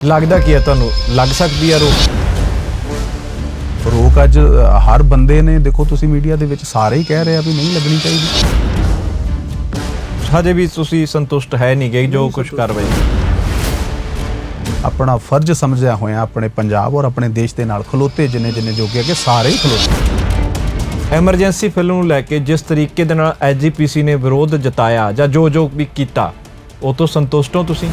ਲੱਗਦਾ ਕੀ ਹੈ ਤੁਹਾਨੂੰ? ਲੱਗ ਸਕਦੀ ਹੈ ਰੋਕ? ਰੋਕ ਅੱਜ ਹਰ ਬੰਦੇ ਨੇ ਦੇਖੋ ਤੁਸੀਂ ਮੀਡੀਆ ਦੇ ਵਿੱਚ ਸਾਰੇ ਹੀ ਕਹਿ ਰਹੇ ਆ ਵੀ ਨਹੀਂ ਲੱਗਣੀ ਚਾਹੀਦੀ। ਹਜੇ ਵੀ ਤੁਸੀਂ ਸੰਤੁਸ਼ਟ ਹੈ ਨਹੀਂ ਗਏ ਜੋ ਕੁਝ ਕਰ ਰਹੇ। ਆਪਣਾ ਫਰਜ਼ ਸਮਝਿਆ ਹੋਇਆ ਆਪਣੇ ਪੰਜਾਬ ਔਰ ਆਪਣੇ ਦੇਸ਼ ਦੇ ਨਾਲ ਖਲੋਤੇ ਜਿੰਨੇ ਜਿੰਨੇ ਜੋਗੇ ਕਿ ਸਾਰੇ ਹੀ ਖਲੋਤੇ। ਐਮਰਜੈਂਸੀ ਫਿਲਮ ਨੂੰ ਲੈ ਕੇ ਜਿਸ ਤਰੀਕੇ ਦੇ ਨਾਲ ਐਜੀਪੀਸੀ ਨੇ ਵਿਰੋਧ ਜਤਾਇਆ ਜਾਂ ਜੋ ਜੋ ਵੀ ਕੀਤਾ ਉਹ ਤੋਂ ਸੰਤੁਸ਼ਟ ਹੋ ਤੁਸੀਂ?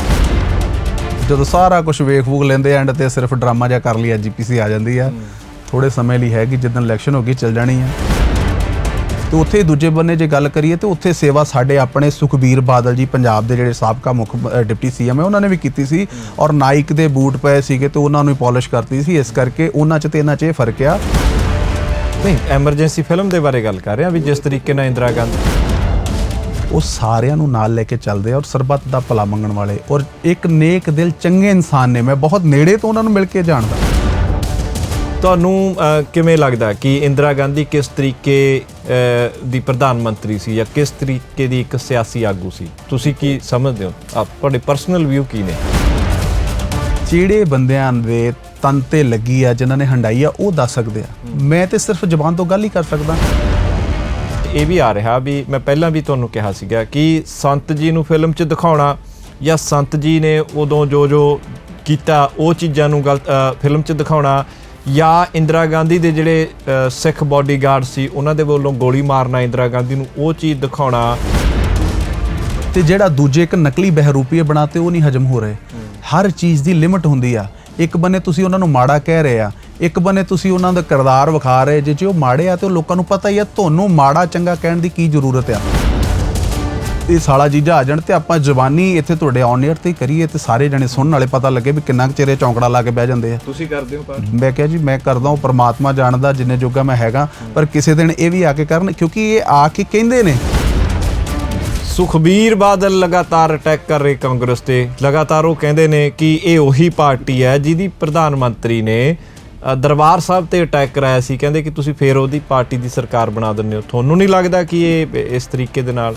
ਜਦੋਂ ਸਾਰਾ ਕੁਝ ਵੇਖ ਵੂਖ ਲੈਂਦੇ ਐਂਡ ਤੇ ਸਿਰਫ ਡਰਾਮਾ ਜਿਹਾ ਕਰ ਲਿਆ ਜੀਪੀਸੀ ਆ ਜਾਂਦੀ ਆ। ਥੋੜੇ ਸਮੇਂ ਲਈ ਹੈਗੀ ਕਿ ਜਦੋਂ ਇਲੈਕਸ਼ਨ ਹੋ ਗਈ ਚੱਲ ਜਾਣੀ ਆ। ਤੇ ਉੱਥੇ ਦੂਜੇ ਬੰਨੇ ਜੇ ਗੱਲ ਕਰੀਏ ਤੇ ਉੱਥੇ ਸੇਵਾ ਸਾਡੇ ਆਪਣੇ ਸੁਖਬੀਰ ਬਾਦਲ ਜੀ ਪੰਜਾਬ ਦੇ ਜਿਹੜੇ ਸਾਬਕਾ ਮੁੱਖ ਅ, ਡਿਪਟੀ ਸੀਐਮ ਹੈ ਉਹਨਾਂ ਨੇ ਵੀ ਕੀਤੀ ਸੀ। ਔਰ ਨਾਈਕ ਦੇ ਬੂਟ ਪਏ ਸੀਗੇ ਤੇ ਉਹਨਾਂ ਨੂੰ ਪਾਲਿਸ਼ ਕਰਤੀ ਸੀ। ਇਸ ਕਰਕੇ ਉਹਨਾਂ 'ਚ ਤੇ ਇਹਨਾਂ 'ਚ ਇਹ ਫ਼ਰਕ ਆ। ਨਹੀਂ ਐਮਰਜੈਂਸੀ ਫਿਲਮ ਦੇ ਬਾਰੇ ਗੱਲ ਕਰ ਰਹੇ ਹਾਂ ਵੀ ਜਿਸ ਤਰੀਕੇ ਨਾਲ ਇੰਦਰਾ ਗਾਂਧੀ ਉਹ ਸਾਰਿਆਂ ਨੂੰ ਨਾਲ ਲੈ ਕੇ ਚੱਲਦੇ ਆ ਔਰ ਸਰਬੱਤ ਦਾ ਭਲਾ ਮੰਗਣ ਵਾਲੇ। ਔਰ ਇੱਕ ਨੇਕ ਦਿਲ ਚੰਗੇ ਇਨਸਾਨ ਨੇ ਮੈਂ ਬਹੁਤ ਨੇੜੇ ਤੋਂ ਉਹਨਾਂ ਨੂੰ ਮਿਲ ਕੇ ਜਾਣਦਾ। ਤੁਹਾਨੂੰ ਕਿਵੇਂ ਲੱਗਦਾ ਕਿ ਇੰਦਰਾ ਗਾਂਧੀ ਕਿਸ ਤਰੀਕੇ ਦੀ ਪ੍ਰਧਾਨ ਮੰਤਰੀ ਸੀ ਜਾਂ ਕਿਸ ਤਰੀਕੇ ਦੀ ਇੱਕ ਸਿਆਸੀ ਆਗੂ ਸੀ? ਤੁਸੀਂ ਕੀ ਸਮਝਦੇ ਹੋ? ਆਪ ਤੁਹਾਡੇ ਪਰਸਨਲ ਵਿਊ ਕੀ ਨੇ? ਜਿਹੜੇ ਬੰਦਿਆਂ ਦੇ ਤਨ ਤੇ ਲੱਗੀ ਆ ਜਿਨ੍ਹਾਂ ਨੇ ਹੰਡਾਈ ਆ ਉਹ ਦੱਸ ਸਕਦੇ ਆ। ਮੈਂ ਤੇ ਸਿਰਫ ਜ਼ਬਾਨ ਤੋਂ ਗੱਲ ਹੀ ਕਰ ਸਕਦਾ। ਇਹ ਵੀ ਆ ਰਿਹਾ ਵੀ ਮੈਂ ਪਹਿਲਾਂ ਵੀ ਤੁਹਾਨੂੰ ਕਿਹਾ ਸੀਗਾ ਕਿ ਸੰਤ ਜੀ ਨੂੰ ਫਿਲਮ 'ਚ ਦਿਖਾਉਣਾ ਜਾਂ ਸੰਤ ਜੀ ਨੇ ਉਦੋਂ ਜੋ ਜੋ ਕੀਤਾ ਉਹ ਚੀਜ਼ਾਂ ਨੂੰ ਗਲਤ ਫਿਲਮ 'ਚ ਦਿਖਾਉਣਾ ਜਾਂ ਇੰਦਰਾ ਗਾਂਧੀ ਦੇ ਜਿਹੜੇ ਸਿੱਖ ਬਾਡੀਗਾਰਡ ਸੀ ਉਹਨਾਂ ਦੇ ਵੱਲੋਂ ਗੋਲੀ ਮਾਰਨਾ ਇੰਦਰਾ ਗਾਂਧੀ ਨੂੰ ਉਹ ਚੀਜ਼ ਦਿਖਾਉਣਾ। ਤੇ ਜਿਹੜਾ ਦੂਜੇ ਇੱਕ ਨਕਲੀ ਬਹਿਰੂਪੀਏ ਬਣਾਤੇ ਉਹ ਨਹੀਂ ਹਜਮ ਹੋ ਰਹੇ। ਹਰ ਚੀਜ਼ ਦੀ ਲਿਮਟ ਹੁੰਦੀ ਆ। ਇੱਕ ਬੰਨੇ ਤੁਸੀਂ ਉਹਨਾਂ ਨੂੰ ਮਾੜਾ ਕਹਿ ਰਹੇ ਆ ਇੱਕ ਬੰਨੇ ਤੁਸੀਂ ਉਹਨਾਂ ਦਾ ਕਿਰਦਾਰ ਵਿਖਾ ਰਹੇ ਜੇ ਜੇ ਉਹ ਮਾੜੇ ਆ ਤੇ ਉਹ ਲੋਕਾਂ ਨੂੰ ਪਤਾ ਹੀ ਆ ਤੁਹਾਨੂੰ ਮਾੜਾ ਚੰਗਾ ਕਹਿਣ ਦੀ ਕੀ ਜ਼ਰੂਰਤ ਆ। ਇਹ ਸਾਲਾ ਚੀਜ਼ਾਂ ਆ ਜਾਣ ਤੇ ਆਪਾਂ ਜ਼ਬਾਨੀ ਇੱਥੇ ਤੁਹਾਡੇ ਔਨ 에ਅਰ ਤੇ ਕਰੀਏ ਤੇ ਸਾਰੇ ਜਣੇ ਸੁਣਨ ਵਾਲੇ ਪਤਾ ਲੱਗੇ ਵੀ ਕਿੰਨਾ ਕੁ ਚਿਰੇ ਚੌਂਕੜਾ ਲਾ ਕੇ ਬਹਿ ਜਾਂਦੇ ਆ। ਤੁਸੀਂ ਕਰਦੇ ਹੋ ਪਰ ਮੈਂ ਕਿਹਾ ਜੀ ਮੈਂ ਕਰਦਾ ਹਾਂ ਪਰਮਾਤਮਾ ਜਾਣਦਾ ਜਿੰਨੇ ਜੋਗਾ ਮੈਂ ਹੈਗਾ ਪਰ ਕਿਸੇ ਦਿਨ ਇਹ ਵੀ ਆ ਕੇ ਕਰਨ ਕਿਉਂਕਿ ਇਹ ਆ ਕੇ ਕਹਿੰਦੇ ਨੇ। ਸੁਖਬੀਰ ਬਾਦਲ ਲਗਾਤਾਰ ਅਟੈਕ ਕਰ ਰਹੇ ਕਾਂਗਰਸ ਤੇ। ਲਗਾਤਾਰ ਉਹ ਕਹਿੰਦੇ ਨੇ ਕਿ ਇਹ ਉਹੀ ਪਾਰਟੀ ਹੈ ਜਿਹਦੀ ਪ੍ਰਧਾਨ ਮੰਤਰੀ ਨੇ ਦਰਬਾਰ ਸਾਹਿਬ ਤੇ ਅਟੈਕ ਕਰਾਇਆ ਸੀ। ਕਹਿੰਦੇ ਕਿ ਤੁਸੀਂ ਫੇਰ ਉਹਦੀ ਪਾਰਟੀ ਦੀ ਸਰਕਾਰ ਬਣਾ ਦਿੰਦੇ ਹੋ। ਤੁਹਾਨੂੰ ਨਹੀਂ ਲੱਗਦਾ ਕਿ ਇਹ ਇਸ ਤਰੀਕੇ ਦੇ ਨਾਲ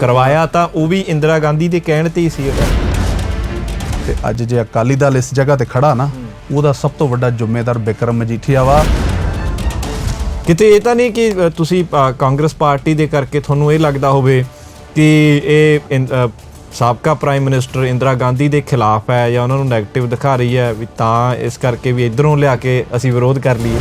ਕਰਵਾਇਆ ਤਾਂ ਉਹ ਵੀ ਇੰਦਰਾ ਗਾਂਧੀ ਦੇ ਕਹਿਣ ਤੇ ਹੀ ਸੀ ਉਹਦਾ ਤੇ? ਅੱਜ ਜੇ ਅਕਾਲੀ ਦਲ ਇਸ ਜਗ੍ਹਾ ਤੇ ਖੜਾ ਨਾ ਉਹਦਾ ਸਭ ਤੋਂ ਵੱਡਾ ਜ਼ਿੰਮੇਦਾਰ ਬਿਕਰਮ ਮਜੀਠੀਆ ਵਾ। ਕਿਤੇ ਇਹ ਤਾਂ ਨਹੀਂ ਕਿ ਤੁਸੀਂ ਕਾਂਗਰਸ ਪਾਰਟੀ ਦੇ ਕਰਕੇ ਤੁਹਾਨੂੰ ਇਹ ਲੱਗਦਾ ਹੋਵੇ ਕਿ ਇਹ ਸਾਬਕਾ ਪ੍ਰਾਈਮ ਮਿਨਿਸਟਰ ਇੰਦਰਾ ਗਾਂਧੀ ਦੇ ਖਿਲਾਫ ਹੈ ਜਾਂ ਉਹਨਾਂ ਨੂੰ 네ਗੇਟਿਵ ਦਿਖਾ ਰਹੀ ਹੈ, ਵੀ ਤਾਂ ਇਸ ਕਰਕੇ ਵੀ ਇਧਰੋਂ ਲਿਆ ਕੇ ਅਸੀਂ ਵਿਰੋਧ ਕਰ ਲਈਏ।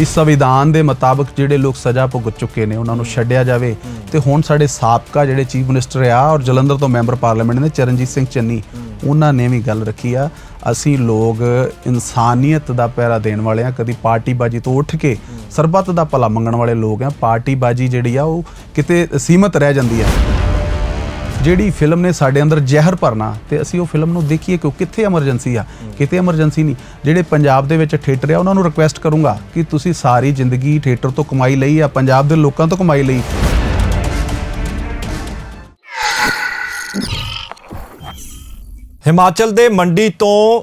ਇਸ ਸੰਵਿਧਾਨ ਦੇ ਮੁਤਾਬਕ ਜਿਹੜੇ ਲੋਕ ਸਜ਼ਾ ਭੁਗਤ ਚੁੱਕੇ ਨੇ, ਉਹਨਾਂ ਨੂੰ ਛੱਡਿਆ ਜਾਵੇ। ਤੇ ਹੁਣ ਸਾਡੇ ਸਾਬਕਾ ਜਿਹੜੇ ਚੀਫ ਮਿਨਿਸਟਰ ਆ ਔਰ ਜਲੰਧਰ ਤੋਂ ਮੈਂਬਰ ਪਾਰਲੀਮੈਂਟ ਨੇ ਚਰਨਜੀਤ ਸਿੰਘ ਚੰਨੀ, ਉਹਨਾਂ ਨੇ ਵੀ ਗੱਲ ਰੱਖੀ ਆ। ਅਸੀਂ ਲੋਕ ਇਨਸਾਨੀਅਤ ਦਾ ਪਹਿਰਾ ਦੇਣ ਵਾਲੇ ਆ, ਕਦੀ ਪਾਰਟੀਬਾਜ਼ੀ ਤੋਂ ਉੱਠ ਕੇ ਸਰਬੱਤ ਦਾ ਭਲਾ ਮੰਗਣ ਵਾਲੇ ਲੋਕ ਆ। ਪਾਰਟੀਬਾਜ਼ੀ ਜਿਹੜੀ ਆ, ਉਹ ਕਿਤੇ ਸੀਮਤ ਰਹਿ ਜਾਂਦੀ ਆ। ਜਿਹੜੀ ਫਿਲਮ ਨੇ ਸਾਡੇ ਅੰਦਰ ਜ਼ਹਿਰ ਭਰਨਾ ਤੇ ਅਸੀਂ ਉਹ ਫਿਲਮ ਨੂੰ ਦੇਖੀਏ ਕਿ ਉਹ ਕਿੱਥੇ ਐਮਰਜੈਂਸੀ ਆ, ਕਿਤੇ ਐਮਰਜੈਂਸੀ ਨਹੀਂ। ਜਿਹੜੇ ਪੰਜਾਬ ਦੇ ਵਿੱਚ ਥੀਏਟਰ ਆ, ਉਹਨਾਂ ਨੂੰ ਰਿਕੁਐਸਟ ਕਰੂੰਗਾ ਕਿ ਤੁਸੀਂ ਸਾਰੀ ਜ਼ਿੰਦਗੀ ਥੀਏਟਰ ਤੋਂ ਕਮਾਈ ਲਈ ਆ ਪੰਜਾਬ ਦੇ ਲੋਕਾਂ ਤੋਂ ਕਮਾਈ ਲਈ। ਹਿਮਾਚਲ ਦੇ ਮੰਡੀ ਤੋਂ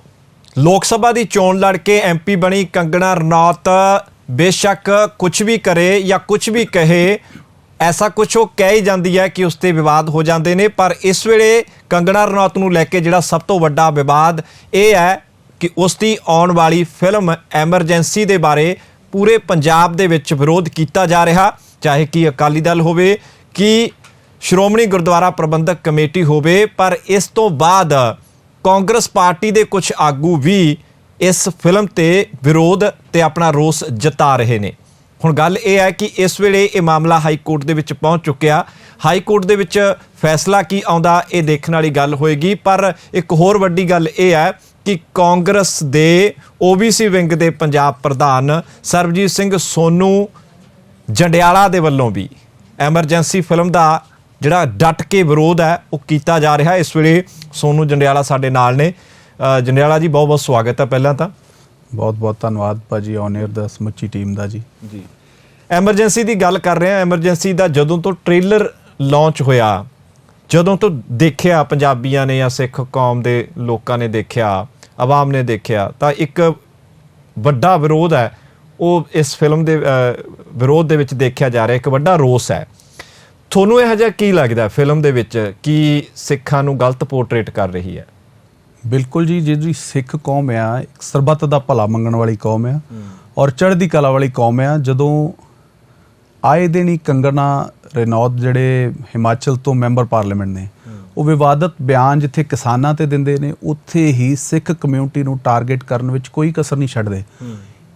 ਲੋਕ ਸਭਾ ਦੀ ਚੋਣ ਲੜ ਕੇ ਐਮਪੀ ਬਣੀ ਕੰਗਣਾ ਰਣੌਤ, ਬੇਸ਼ੱਕ ਕੁਝ ਵੀ ਕਰੇ ਜਾਂ ਕੁਝ ਵੀ ਕਹੇ ਐਸਾ ਕੁਝ ਉਹ ਕਹਿ ਹੀ ਜਾਂਦੀ ਹੈ ਕਿ ਉਸ ਤੇ ਵਿਵਾਦ ਹੋ ਜਾਂਦੇ ਨੇ, ਪਰ ਇਸ ਵੇਲੇ ਕੰਗਣਾ ਰਣੌਤ ਨੂੰ ਲੈ ਕੇ ਜਿਹੜਾ ਸਭ ਤੋਂ ਵੱਡਾ ਵਿਵਾਦ ਇਹ ਹੈ ਕਿ ਉਸ ਦੀ ਆਉਣ ਵਾਲੀ ਫਿਲਮ ਐਮਰਜੈਂਸੀ ਦੇ ਬਾਰੇ ਪੂਰੇ ਪੰਜਾਬ ਦੇ ਵਿੱਚ ਵਿਰੋਧ ਕੀਤਾ ਜਾ ਰਿਹਾ। ਚਾਹੇ ਕਿ ਅਕਾਲੀ ਦਲ ਹੋਵੇ, ਕਿ ਸ਼੍ਰੋਮਣੀ ਗੁਰਦੁਆਰਾ ਪ੍ਰਬੰਧਕ ਕਮੇਟੀ ਹੋਵੇ, ਪਰ ਇਸ ਤੋਂ ਬਾਅਦ ਕਾਂਗਰਸ ਪਾਰਟੀ ਦੇ ਕੁਝ ਆਗੂ ਵੀ ਇਸ ਫਿਲਮ ਤੇ ਵਿਰੋਧ ਤੇ ਆਪਣਾ ਰੋਸ ਜਤਾ ਰਹੇ ਨੇ। ਹੁਣ ਗੱਲ ਇਹ ਹੈ ਕਿ ਇਸ ਵੇਲੇ ਇਹ ਮਾਮਲਾ ਹਾਈ ਕੋਰਟ ਦੇ ਵਿੱਚ ਪਹੁੰਚ ਚੁੱਕਿਆ। ਹਾਈ ਕੋਰਟ ਦੇ ਵਿੱਚ ਫੈਸਲਾ ਕੀ ਆਉਂਦਾ, ਇਹ ਦੇਖਣ ਵਾਲੀ ਗੱਲ ਹੋਏਗੀ। ਪਰ ਇੱਕ ਹੋਰ ਵੱਡੀ ਗੱਲ ਇਹ ਹੈ ਕਿ ਕਾਂਗਰਸ ਦੇ OBC ਵਿੰਗ ਦੇ ਪੰਜਾਬ ਪ੍ਰਧਾਨ ਸਰਬਜੀਤ ਸਿੰਘ ਸੋਨੂ ਜੰਡਿਆਲਾ ਦੇ ਵੱਲੋਂ ਵੀ ਐਮਰਜੈਂਸੀ ਫਿਲਮ ਦਾ ਜਿਹੜਾ ਡਟ ਕੇ ਵਿਰੋਧ ਹੈ, ਉਹ ਕੀਤਾ ਜਾ ਰਿਹਾ। ਇਸ ਵੇਲੇ ਸੋਨੂ ਜੰਡਿਆਲਾ ਸਾਡੇ ਨਾਲ ਨੇ। ਜੰਡਿਆਲਾ ਜੀ ਬਹੁਤ ਬਹੁਤ ਸਵਾਗਤ ਹੈ ਪਹਿਲਾਂ ਤਾਂ। ਬਹੁਤ ਬਹੁਤ ਧੰਨਵਾਦ ਭਾਜੀ ਔਨ 에ਅਰ ਦਾ ਸਮੁੱਚੀ ਟੀਮ ਦਾ ਜੀ। ਜੀ। ਐਮਰਜੈਂਸੀ ਦੀ ਗੱਲ ਕਰ ਰਹੇ ਹਾਂ। ਐਮਰਜੈਂਸੀ ਦਾ ਜਦੋਂ ਤੋਂ ਟ੍ਰੇਲਰ ਲਾਂਚ ਹੋਇਆ ਜਦੋਂ ਤੋਂ ਦੇਖਿਆ ਪੰਜਾਬੀਆਂ ਨੇ ਜਾਂ ਸਿੱਖ ਕੌਮ ਦੇ ਲੋਕਾਂ ਨੇ ਦੇਖਿਆ ਆਵਾਮ ਨੇ ਦੇਖਿਆ ਤਾਂ ਇੱਕ ਵੱਡਾ ਵਿਰੋਧ ਹੈ। ਉਹ ਇਸ ਫਿਲਮ ਦੇ ਵਿਰੋਧ ਦੇ ਵਿੱਚ ਦੇਖਿਆ ਜਾ ਰਿਹਾ ਇੱਕ ਵੱਡਾ ਰੋਸ ਹੈ। ਤੁਹਾਨੂੰ ਇਹ ਜਿਹਾ ਕੀ ਲੱਗਦਾ ਫਿਲਮ ਦੇ ਵਿੱਚ ਕਿ ਸਿੱਖਾਂ ਨੂੰ ਗਲਤ ਪੋਰਟਰੇਟ ਕਰ ਰਹੀ ਹੈ? ਬਿਲਕੁਲ ਜੀ ਜਿਹੜੀ ਸਿੱਖ ਕੌਮ ਆ ਇੱਕ ਸਰਬੱਤ ਦਾ ਭਲਾ ਮੰਗਣ ਵਾਲੀ ਕੌਮ ਆ ਔਰ ਚੜ੍ਹਦੀ ਕਲਾ ਵਾਲੀ ਕੌਮ ਆ ਜਦੋਂ ਆਏ ਦਿਨ ਹੀ ਕੰਗਨਾ ਰਣੌਤ ਜਿਹੜੇ ਹਿਮਾਚਲ ਤੋਂ ਮੈਂਬਰ ਪਾਰਲੀਮੈਂਟ ਨੇ ਉਹ ਵਿਵਾਦਤ ਬਿਆਨ ਜਿੱਥੇ ਕਿਸਾਨਾਂ ਤੇ ਦਿੰਦੇ ਨੇ ਉੱਥੇ ਹੀ ਸਿੱਖ ਕਮਿਊਨਿਟੀ ਨੂੰ ਟਾਰਗੇਟ ਕਰਨ ਵਿੱਚ ਕੋਈ ਕਸਰ ਨਹੀਂ ਛੱਡਦੇ।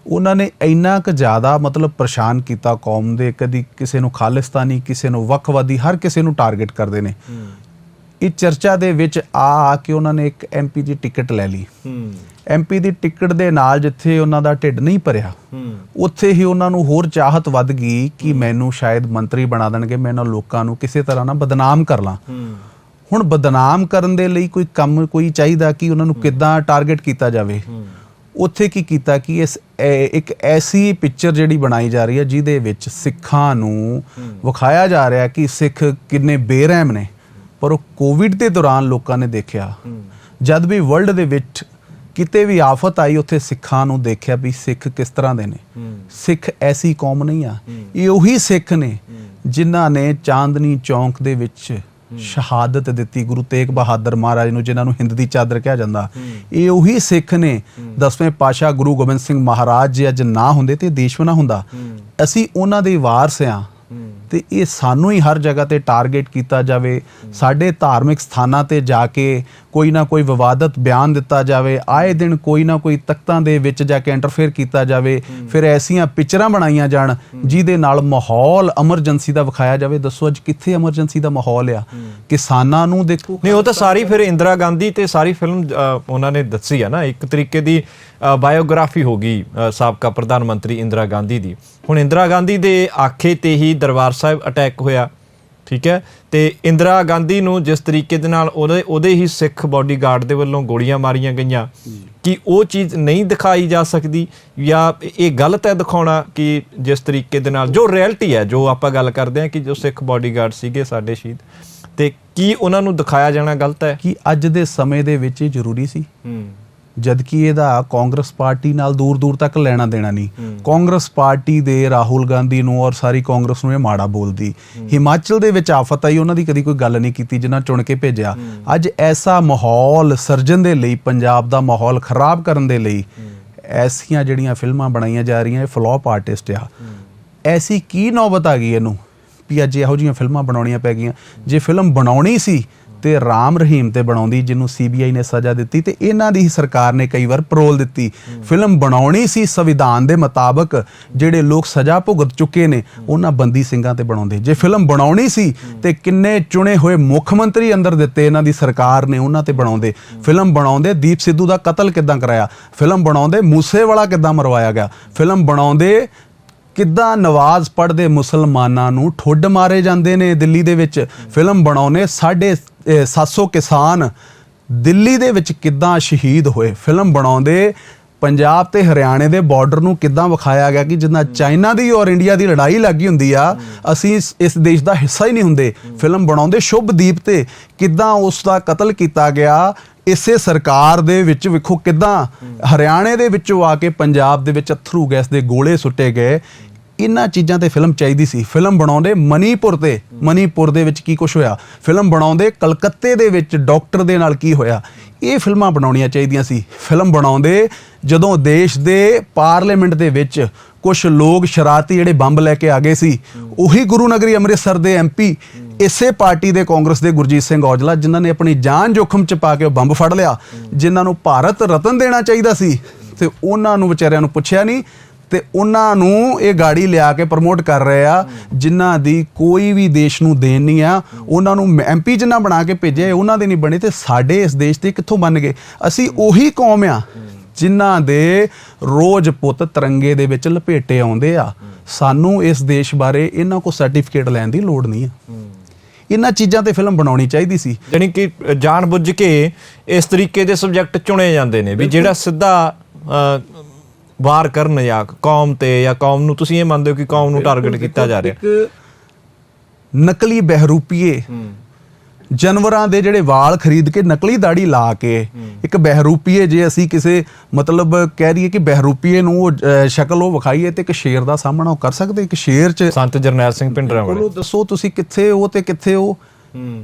ਉਹਨਾਂ ਨੇ ਇੰਨਾ ਕੁ ਜ਼ਿਆਦਾ ਮਤਲਬ ਪਰੇਸ਼ਾਨ ਕੀਤਾ ਕੌਮ ਦੇ ਕਦੀ ਕਿਸੇ ਨੂੰ ਖਾਲਿਸਤਾਨੀ ਕਿਸੇ ਨੂੰ ਵੱਖਵਾਦੀ ਹਰ ਕਿਸੇ ਨੂੰ ਟਾਰਗੇਟ ਕਰਦੇ ਨੇ। ਇਹ ਚਰਚਾ ਦੇ ਵਿੱਚ ਆ ਆ ਕੇ ਉਹਨਾਂ ਨੇ ਇੱਕ ਐਮਪੀ ਦੀ ਟਿਕਟ ਲੈ ਲਈ। ਹੂੰ। ਐਮਪੀ ਦੀ ਟਿਕਟ ਦੇ ਨਾਲ ਜਿੱਥੇ ਉਹਨਾਂ ਦਾ ਢਿੱਡ ਨਹੀਂ ਭਰਿਆ ਹੂੰ। ਉੱਥੇ ਹੀ ਉਹਨਾਂ ਨੂੰ ਹੋਰ ਚਾਹਤ ਵੱਧ ਗਈ ਕਿ ਮੈਨੂੰ ਸ਼ਾਇਦ ਮੰਤਰੀ ਬਣਾ ਦੇਣਗੇ ਮੈਂ ਇਹਨਾਂ ਲੋਕਾਂ ਨੂੰ ਕਿਸੇ ਤਰ੍ਹਾਂ ਨਾਲ ਬਦਨਾਮ ਕਰ ਲਾਂ। ਹੂੰ। ਹੁਣ ਬਦਨਾਮ ਕਰਨ ਦੇ ਲਈ ਕੋਈ ਕੰਮ ਕੋਈ ਚਾਹੀਦਾ ਕਿ ਉਹਨਾਂ ਨੂੰ ਕਿੱਦਾਂ ਟਾਰਗੇਟ ਕੀਤਾ ਜਾਵੇ? ਉੱਥੇ ਕੀ ਕੀਤਾ ਕਿ ਇਸ ਇੱਕ ਐਸੀ ਪਿਕਚਰ ਜਿਹੜੀ ਬਣਾਈ ਜਾ ਰਹੀ ਹੈ ਜਿਹਦੇ ਵਿੱਚ ਸਿੱਖਾਂ ਨੂੰ ਵਿਖਾਇਆ ਜਾ ਰਿਹਾ ਕਿ ਸਿੱਖ ਕਿੰਨੇ ਬੇਰਹਿਮ ਨੇ। ਪਰ ਉਹ ਕੋਵਿਡ ਦੇ ਦੌਰਾਨ ਲੋਕਾਂ ਨੇ ਦੇਖਿਆ। ਜਦ ਵੀ ਵਰਲਡ ਦੇ ਵਿੱਚ ਕਿਤੇ ਵੀ ਆਫਤ ਆਈ ਉੱਥੇ ਸਿੱਖਾਂ ਨੂੰ ਦੇਖਿਆ ਵੀ ਸਿੱਖ ਕਿਸ ਤਰ੍ਹਾਂ ਦੇ ਨੇ। ਸਿੱਖ ਐਸੀ ਕੌਮ ਨਹੀਂ ਆ। ਇਹ ਉਹੀ ਸਿੱਖ ਨੇ ਜਿਨ੍ਹਾਂ ਨੇ ਚਾਂਦਨੀ ਚੌਂਕ ਦੇ ਵਿੱਚ ਸ਼ਹਾਦਤ ਦਿੱਤੀ ਗੁਰੂ ਤੇਗ ਬਹਾਦਰ ਮਹਾਰਾਜ ਨੂੰ ਜਿਨ੍ਹਾਂ ਨੂੰ ਹਿੰਦ ਦੀ ਚਾਦਰ ਕਿਹਾ ਜਾਂਦਾ। ਇਹ ਉਹੀ ਸਿੱਖ ਨੇ। ਦਸਵੇਂ ਪਾਸ਼ਾ ਗੁਰੂ ਗੋਬਿੰਦ ਸਿੰਘ ਮਹਾਰਾਜ ਜੇ ਅੱਜ ਨਾ ਹੁੰਦੇ ਤੇ ਦੇਸ਼ ਨਾ ਹੁੰਦਾ। ਅਸੀਂ ਉਹਨਾਂ ਦੇ ਵਾਰਸ ਆ। ਤੇ ਇਹ ਸਾਨੂੰ ਹੀ ਹਰ ਜਗ੍ਹਾ ਤੇ ਟਾਰਗੇਟ ਕੀਤਾ ਜਾਵੇ। ਸਾਡੇ ਧਾਰਮਿਕ ਸਥਾਨਾਂ ਤੇ ਜਾ ਕੇ ਕੋਈ ਨਾ ਕੋਈ ਵਿਵਾਦਤ ਬਿਆਨ ਦਿੱਤਾ ਜਾਵੇ। ਆਏ ਦਿਨ ਕੋਈ ਨਾ ਕੋਈ ਤਖਤਾਂ ਦੇ ਵਿੱਚ ਜਾ ਕੇ ਇੰਟਰਫੇਅਰ ਕੀਤਾ ਜਾਵੇ। ਫਿਰ ਐਸੀਆਂ ਪਿਕਚਰਾਂ ਬਣਾਈਆਂ ਜਾਣ ਜਿਹਦੇ ਨਾਲ ਮਾਹੌਲ ਐਮਰਜੈਂਸੀ ਦਾ ਵਿਖਾਇਆ ਜਾਵੇ। ਦੱਸੋ ਅੱਜ ਕਿੱਥੇ ਐਮਰਜੈਂਸੀ ਦਾ ਮਾਹੌਲ ਆ? ਕਿਸਾਨਾਂ ਨੂੰ ਦੇਖੋ। ਨਹੀਂ, ਉਹ ਤਾਂ ਸਾਰੀ ਫਿਰ ਇੰਦਰਾ ਗਾਂਧੀ ਤੇ ਸਾਰੀ ਫਿਲਮ ਉਹਨਾਂ ਨੇ ਦੱਸੀ ਆ ਨਾ। ਇੱਕ ਤਰੀਕੇ ਦੀ ਬਾਇਓਗ੍ਰਾਫੀ ਹੋ ਗਈ ਸਾਬਕਾ ਪ੍ਰਧਾਨ ਮੰਤਰੀ ਇੰਦਰਾ ਗਾਂਧੀ ਦੀ। ਹੁਣ ਇੰਦਰਾ ਗਾਂਧੀ ਦੇ ਆਖੇ ਤੇ ਹੀ ਦਰਬਾਰ ਸਾਹਿਬ ਅਟੈਕ ਹੋਇਆ ਠੀਕ ਹੈ? ਤੇ ਇੰਦਰਾ ਗਾਂਧੀ ਨੂੰ ਜਿਸ ਤਰੀਕੇ ਦੇ ਨਾਲ ਉਹਦੇ ਉਹਦੇ ਹੀ ਸਿੱਖ ਬਾਡੀਗਾਰਡ ਦੇ ਵੱਲੋਂ ਗੋਲੀਆਂ ਮਾਰੀਆਂ ਗਈਆਂ ਕਿ ਉਹ ਚੀਜ਼ ਨਹੀਂ ਦਿਖਾਈ ਜਾ ਸਕਦੀ? ਜਾਂ ਇਹ ਗਲਤ ਹੈ ਦਿਖਾਉਣਾ ਕਿ ਜਿਸ ਤਰੀਕੇ ਦੇ ਨਾਲ ਜੋ ਰਿਐਲਿਟੀ ਹੈ ਜੋ ਆਪਾਂ ਗੱਲ ਕਰਦੇ ਹਾਂ ਕਿ ਜੋ ਸਿੱਖ ਬਾਡੀਗਾਰਡ ਸੀਗੇ ਸਾਡੇ ਸ਼ਹੀਦ ਤੇ ਕੀ ਉਹਨਾਂ ਨੂੰ ਦਿਖਾਇਆ ਜਾਣਾ ਗਲਤ ਹੈ? ਕਿ ਅੱਜ ਦੇ ਸਮੇਂ ਦੇ ਵਿੱਚ ਇਹ ਜ਼ਰੂਰੀ ਸੀ? ਹੂੰ। ਜਦਕਿ ਇਹਦਾ ਕਾਂਗਰਸ ਪਾਰਟੀ ਨਾਲ ਦੂਰ ਦੂਰ ਤੱਕ ਲੈਣਾ ਦੇਣਾ ਨਹੀਂ। ਕਾਂਗਰਸ ਪਾਰਟੀ ਦੇ ਰਾਹੁਲ ਗਾਂਧੀ ਨੂੰ ਔਰ ਸਾਰੀ ਕਾਂਗਰਸ ਨੂੰ ਇਹ ਮਾੜਾ ਬੋਲਦੀ। ਹਿਮਾਚਲ ਦੇ ਵਿੱਚ ਆਫਤ ਆਈ, ਉਹਨਾਂ ਦੀ ਕਦੀ ਕੋਈ ਗੱਲ ਨਹੀਂ ਕੀਤੀ, ਜਿਨ੍ਹਾਂ ਚੁਣ ਕੇ ਭੇਜਿਆ। ਅੱਜ ਐਸਾ ਮਾਹੌਲ ਸਰਜਨ ਦੇ ਲਈ, ਪੰਜਾਬ ਦਾ ਮਾਹੌਲ ਖਰਾਬ ਕਰਨ ਦੇ ਲਈ ਐਸੀਆਂ ਜਿਹੜੀਆਂ ਫਿਲਮਾਂ ਬਣਾਈਆਂ ਜਾ ਰਹੀਆਂ, ਇਹ ਫਲॉप ਆਰਟਿਸਟ ਆ। ਐਸੀ ਕੀ ਨੌਬਤ ਆ ਗਈ ਇਹਨੂੰ? ਵੀ ਅੱਜ ਇਹੋ ਜਿਹੀਆਂ ਫਿਲਮਾਂ ਬਣਾਉਣੀਆਂ ਪੈ ਗਈਆਂ। ਜੇ ਫਿਲਮ ਬਣਾਉਣੀ ਸੀ ਤੇ ਰਾਮ ਰਹੀਮ ਤੇ ਬਣਾਉਂਦੀ, ਜਿਹਨੂੰ ਸੀਬੀਆਈ ਨੇ ਸਜ਼ਾ ਦਿੱਤੀ ਤੇ ਇਹਨਾਂ ਦੀ ਹੀ ਸਰਕਾਰ ਨੇ ਕਈ ਵਾਰ ਪਰੋਲ ਦਿੱਤੀ। ਫਿਲਮ ਬਣਾਉਣੀ ਸੀ ਸੰਵਿਧਾਨ ਦੇ ਮੁਤਾਬਕ, ਜਿਹੜੇ ਲੋਕ ਸਜ਼ਾ ਭੁਗਤ ਚੁੱਕੇ ਨੇ, ਉਹਨਾਂ ਬੰਦੀ ਸਿੰਘਾਂ ਤੇ ਬਣਾਉਂਦੇ। ਜੇ ਫਿਲਮ ਬਣਾਉਣੀ ਸੀ ਤੇ ਕਿੰਨੇ ਚੁਣੇ ਹੋਏ ਮੁੱਖ ਮੰਤਰੀ ਅੰਦਰ ਦਿੱਤੇ ਇਹਨਾਂ ਦੀ ਸਰਕਾਰ ਨੇ, ਉਹਨਾਂ ਤੇ ਬਣਾਉਂਦੇ। ਫਿਲਮ ਬਣਾਉਂਦੇ, ਦੀਪ ਸਿੱਧੂ ਦਾ ਕਤਲ ਕਿਦਾਂ ਕਰਾਇਆ? ਫਿਲਮ ਬਣਾਉਂਦੇ ਮੂਸੇ ਵਾਲਾ ਕਿਦਾਂ ਮਰਵਾਇਆ ਗਿਆ? ਫਿਲਮ ਬਣਾਉਂਦੇ, ਕਿੱਦਾਂ ਨਵਾਜ਼ ਪੜ੍ਹਦੇ ਮੁਸਲਮਾਨਾਂ ਨੂੰ ਠੁੱਡ ਮਾਰੇ ਜਾਂਦੇ ਨੇ ਦਿੱਲੀ ਦੇ ਵਿੱਚ? ਫਿਲਮ ਬਣਾਉਨੇ ਸਾਡੇ 700 ਕਿਸਾਨ ਦਿੱਲੀ ਦੇ ਵਿੱਚ ਕਿੱਦਾਂ ਸ਼ਹੀਦ ਹੋਏ? ਫਿਲਮ ਬਣਾਉਂਦੇ ਪੰਜਾਬ ਤੇ ਹਰਿਆਣੇ ਦੇ ਬਾਰਡਰ ਨੂੰ ਕਿੱਦਾਂ ਵਿਖਾਇਆ ਗਿਆ ਕਿ ਜਿੱਦਾਂ ਚਾਈਨਾ ਦੀ ਔਰ ਇੰਡੀਆ ਦੀ ਲੜਾਈ ਲੱਗੀ ਹੁੰਦੀ ਆ, ਅਸੀਂ ਇਸ- ਦੇਸ਼ ਦਾ ਹਿੱਸਾ ਹੀ ਨਹੀਂ ਹੁੰਦੇ। ਫਿਲਮ ਬਣਾਉਂਦੇ ਸ਼ੁਭਦੀਪ ਤੇ ਕਿੱਦਾਂ ਉਸ ਦਾ ਕਤਲ ਕੀਤਾ ਗਿਆ, ਇਸੇ ਸਰਕਾਰ ਦੇ ਵਿੱਚ ਵੇਖੋ ਕਿੱਦਾਂ ਹਰਿਆਣੇ ਦੇ ਵਿੱਚੋਂ ਆ ਕੇ ਪੰਜਾਬ ਦੇ ਵਿੱਚ ਅਥਰੂ ਗੈਸ ਦੇ ਗੋਲੇ ਸੁੱਟੇ ਗਏ। ਇਹਨਾਂ ਚੀਜ਼ਾਂ ਤੇ ਫਿਲਮ ਚਾਹੀਦੀ ਸੀ? ਫਿਲਮ ਬਣਾਉਂਦੇ ਮਨੀਪੁਰ ਤੇ। ਮਨੀਪੁਰ ਦੇ ਵਿੱਚ ਕੀ ਕੁਝ ਹੋਇਆ? ਫਿਲਮ ਬਣਾਉਂਦੇ ਕਲਕੱਤੇ ਦੇ ਵਿੱਚ ਡਾਕਟਰ ਦੇ ਨਾਲ ਕੀ ਹੋਇਆ? ਇਹ ਫਿਲਮਾਂ ਬਣਾਉਣੀਆਂ ਚਾਹੀਦੀਆਂ ਸੀ। ਫਿਲਮ ਬਣਾਉਂਦੇ ਜਦੋਂ ਦੇਸ਼ ਦੇ ਪਾਰਲੀਮੈਂਟ ਦੇ ਵਿੱਚ ਕੁਝ ਲੋਕ ਸ਼ਰਾਰਤੀ ਜਿਹੜੇ ਬੰਬ ਲੈ ਕੇ ਆ ਗਏ ਸੀ, ਉਹੀ ਗੁਰੂ ਨਗਰੀ ਅੰਮ੍ਰਿਤਸਰ ਦੇ ਐਮਪੀ ਇਸੇ ਪਾਰਟੀ ਦੇ ਕਾਂਗਰਸ ਦੇ ਗੁਰਜੀਤ ਸਿੰਘ ਔਜਲਾ, ਜਿਨ੍ਹਾਂ ਨੇ ਆਪਣੀ ਜਾਨ ਜੋਖਮ ਚ ਪਾ ਕੇ ਉਹ ਬੰਬ ਫੜ ਲਿਆ, ਜਿਨ੍ਹਾਂ ਨੂੰ ਭਾਰਤ ਰਤਨ ਦੇਣਾ ਚਾਹੀਦਾ ਸੀ। ਤੇ ਉਹਨਾਂ ਨੂੰ ਵਿਚਾਰਿਆਂ ਨੂੰ ਪੁੱਛਿਆ ਨਹੀਂ ਤੇ ਉਹਨਾਂ ਨੂੰ ਇਹ ਗਾੜੀ ਲਿਆ ਕੇ ਪ੍ਰਮੋਟ ਕਰ ਰਹੇ ਆ ਜਿਨ੍ਹਾਂ ਦੀ ਕੋਈ ਵੀ ਦੇਸ਼ ਨੂੰ ਦੇਣ ਨਹੀਂ ਆ ਉਹਨਾਂ ਨੂੰ ਐਮਪੀ ਜਿੰਨਾ ਬਣਾ ਕੇ ਭੇਜੇ ਉਹਨਾਂ ਦੇ ਨਹੀਂ ਬਣੇ ਤੇ ਸਾਡੇ ਇਸ ਦੇਸ਼ ਦੇ ਕਿੱਥੋਂ ਬਣ ਗਏ? ਅਸੀਂ ਉਹੀ ਕੌਮ ਆ ਜਿਨ੍ਹਾਂ ਦੇ ਰੋਜ਼ ਪੁੱਤ ਤਿਰੰਗੇ ਦੇ ਵਿੱਚ ਲਪੇਟੇ ਆਉਂਦੇ ਆ। ਸਾਨੂੰ ਇਸ ਦੇਸ਼ ਬਾਰੇ ਇਹਨਾਂ ਕੋ ਸਰਟੀਫਿਕੇਟ ਲੈਣ ਦੀ ਲੋੜ ਨਹੀਂ ਆ। ਇਹਨਾਂ ਚੀਜ਼ਾਂ ਤੇ ਫਿਲਮ ਬਣਾਉਣੀ ਚਾਹੀਦੀ ਸੀ। ਜਾਣੀ ਕਿ ਜਾਣ ਬੁੱਝ ਕੇ ਇਸ ਤਰੀਕੇ ਦੇ ਸਬਜੈਕਟ ਚੁਣੇ ਜਾਂਦੇ ਨੇ ਵੀ ਜਿਹੜਾ ਸਿੱਧਾ ਵਾਰ ਕਰਨ ਜਾਂ ਕੌਮ ਤੇ ਜਾਂ ਕੌਮ ਨੂੰ ਤੁਸੀਂ ਇਹ ਮੰਨਦੇ ਹੋ ਕਿ ਕੌਮ ਨੂੰ ਟਾਰਗੇਟ ਕੀਤਾ ਜਾ ਰਿਹਾ। ਨਕਲੀ ਬਹਿਰੂਪੀਏ ਜਾਨਵਰਾਂ ਦੇ ਜਿਹੜੇ ਵਾਲ ਖਰੀਦ ਕੇ ਨਕਲੀ ਦਾੜੀ ਲਾ ਕੇ ਇੱਕ ਬਹਿਰੂਪੀਏ ਜੇ ਅਸੀਂ ਕਿਸੇ ਮਤਲਬ ਕਹਿ ਦਈਏ ਕਿ ਬਹਿਰੂਪੀਏ ਨੂੰ ਉਹ ਸ਼ਕਲ ਉਹ ਵਿਖਾਈਏ ਤੇ ਇੱਕ ਸ਼ੇਰ ਦਾ ਸਾਹਮਣਾ ਉਹ ਕਰ ਸਕਦੇ ਇੱਕ ਸ਼ੇਰ 'ਚ ਸੰਤ ਜਰਨੈਲ ਸਿੰਘ ਪਿੰਡਰਾਂ ਵਾਲੇ ਦੱਸੋ ਤੁਸੀਂ ਕਿੱਥੇ ਹੋ ਤੇ ਕਿੱਥੇ ਹੋ।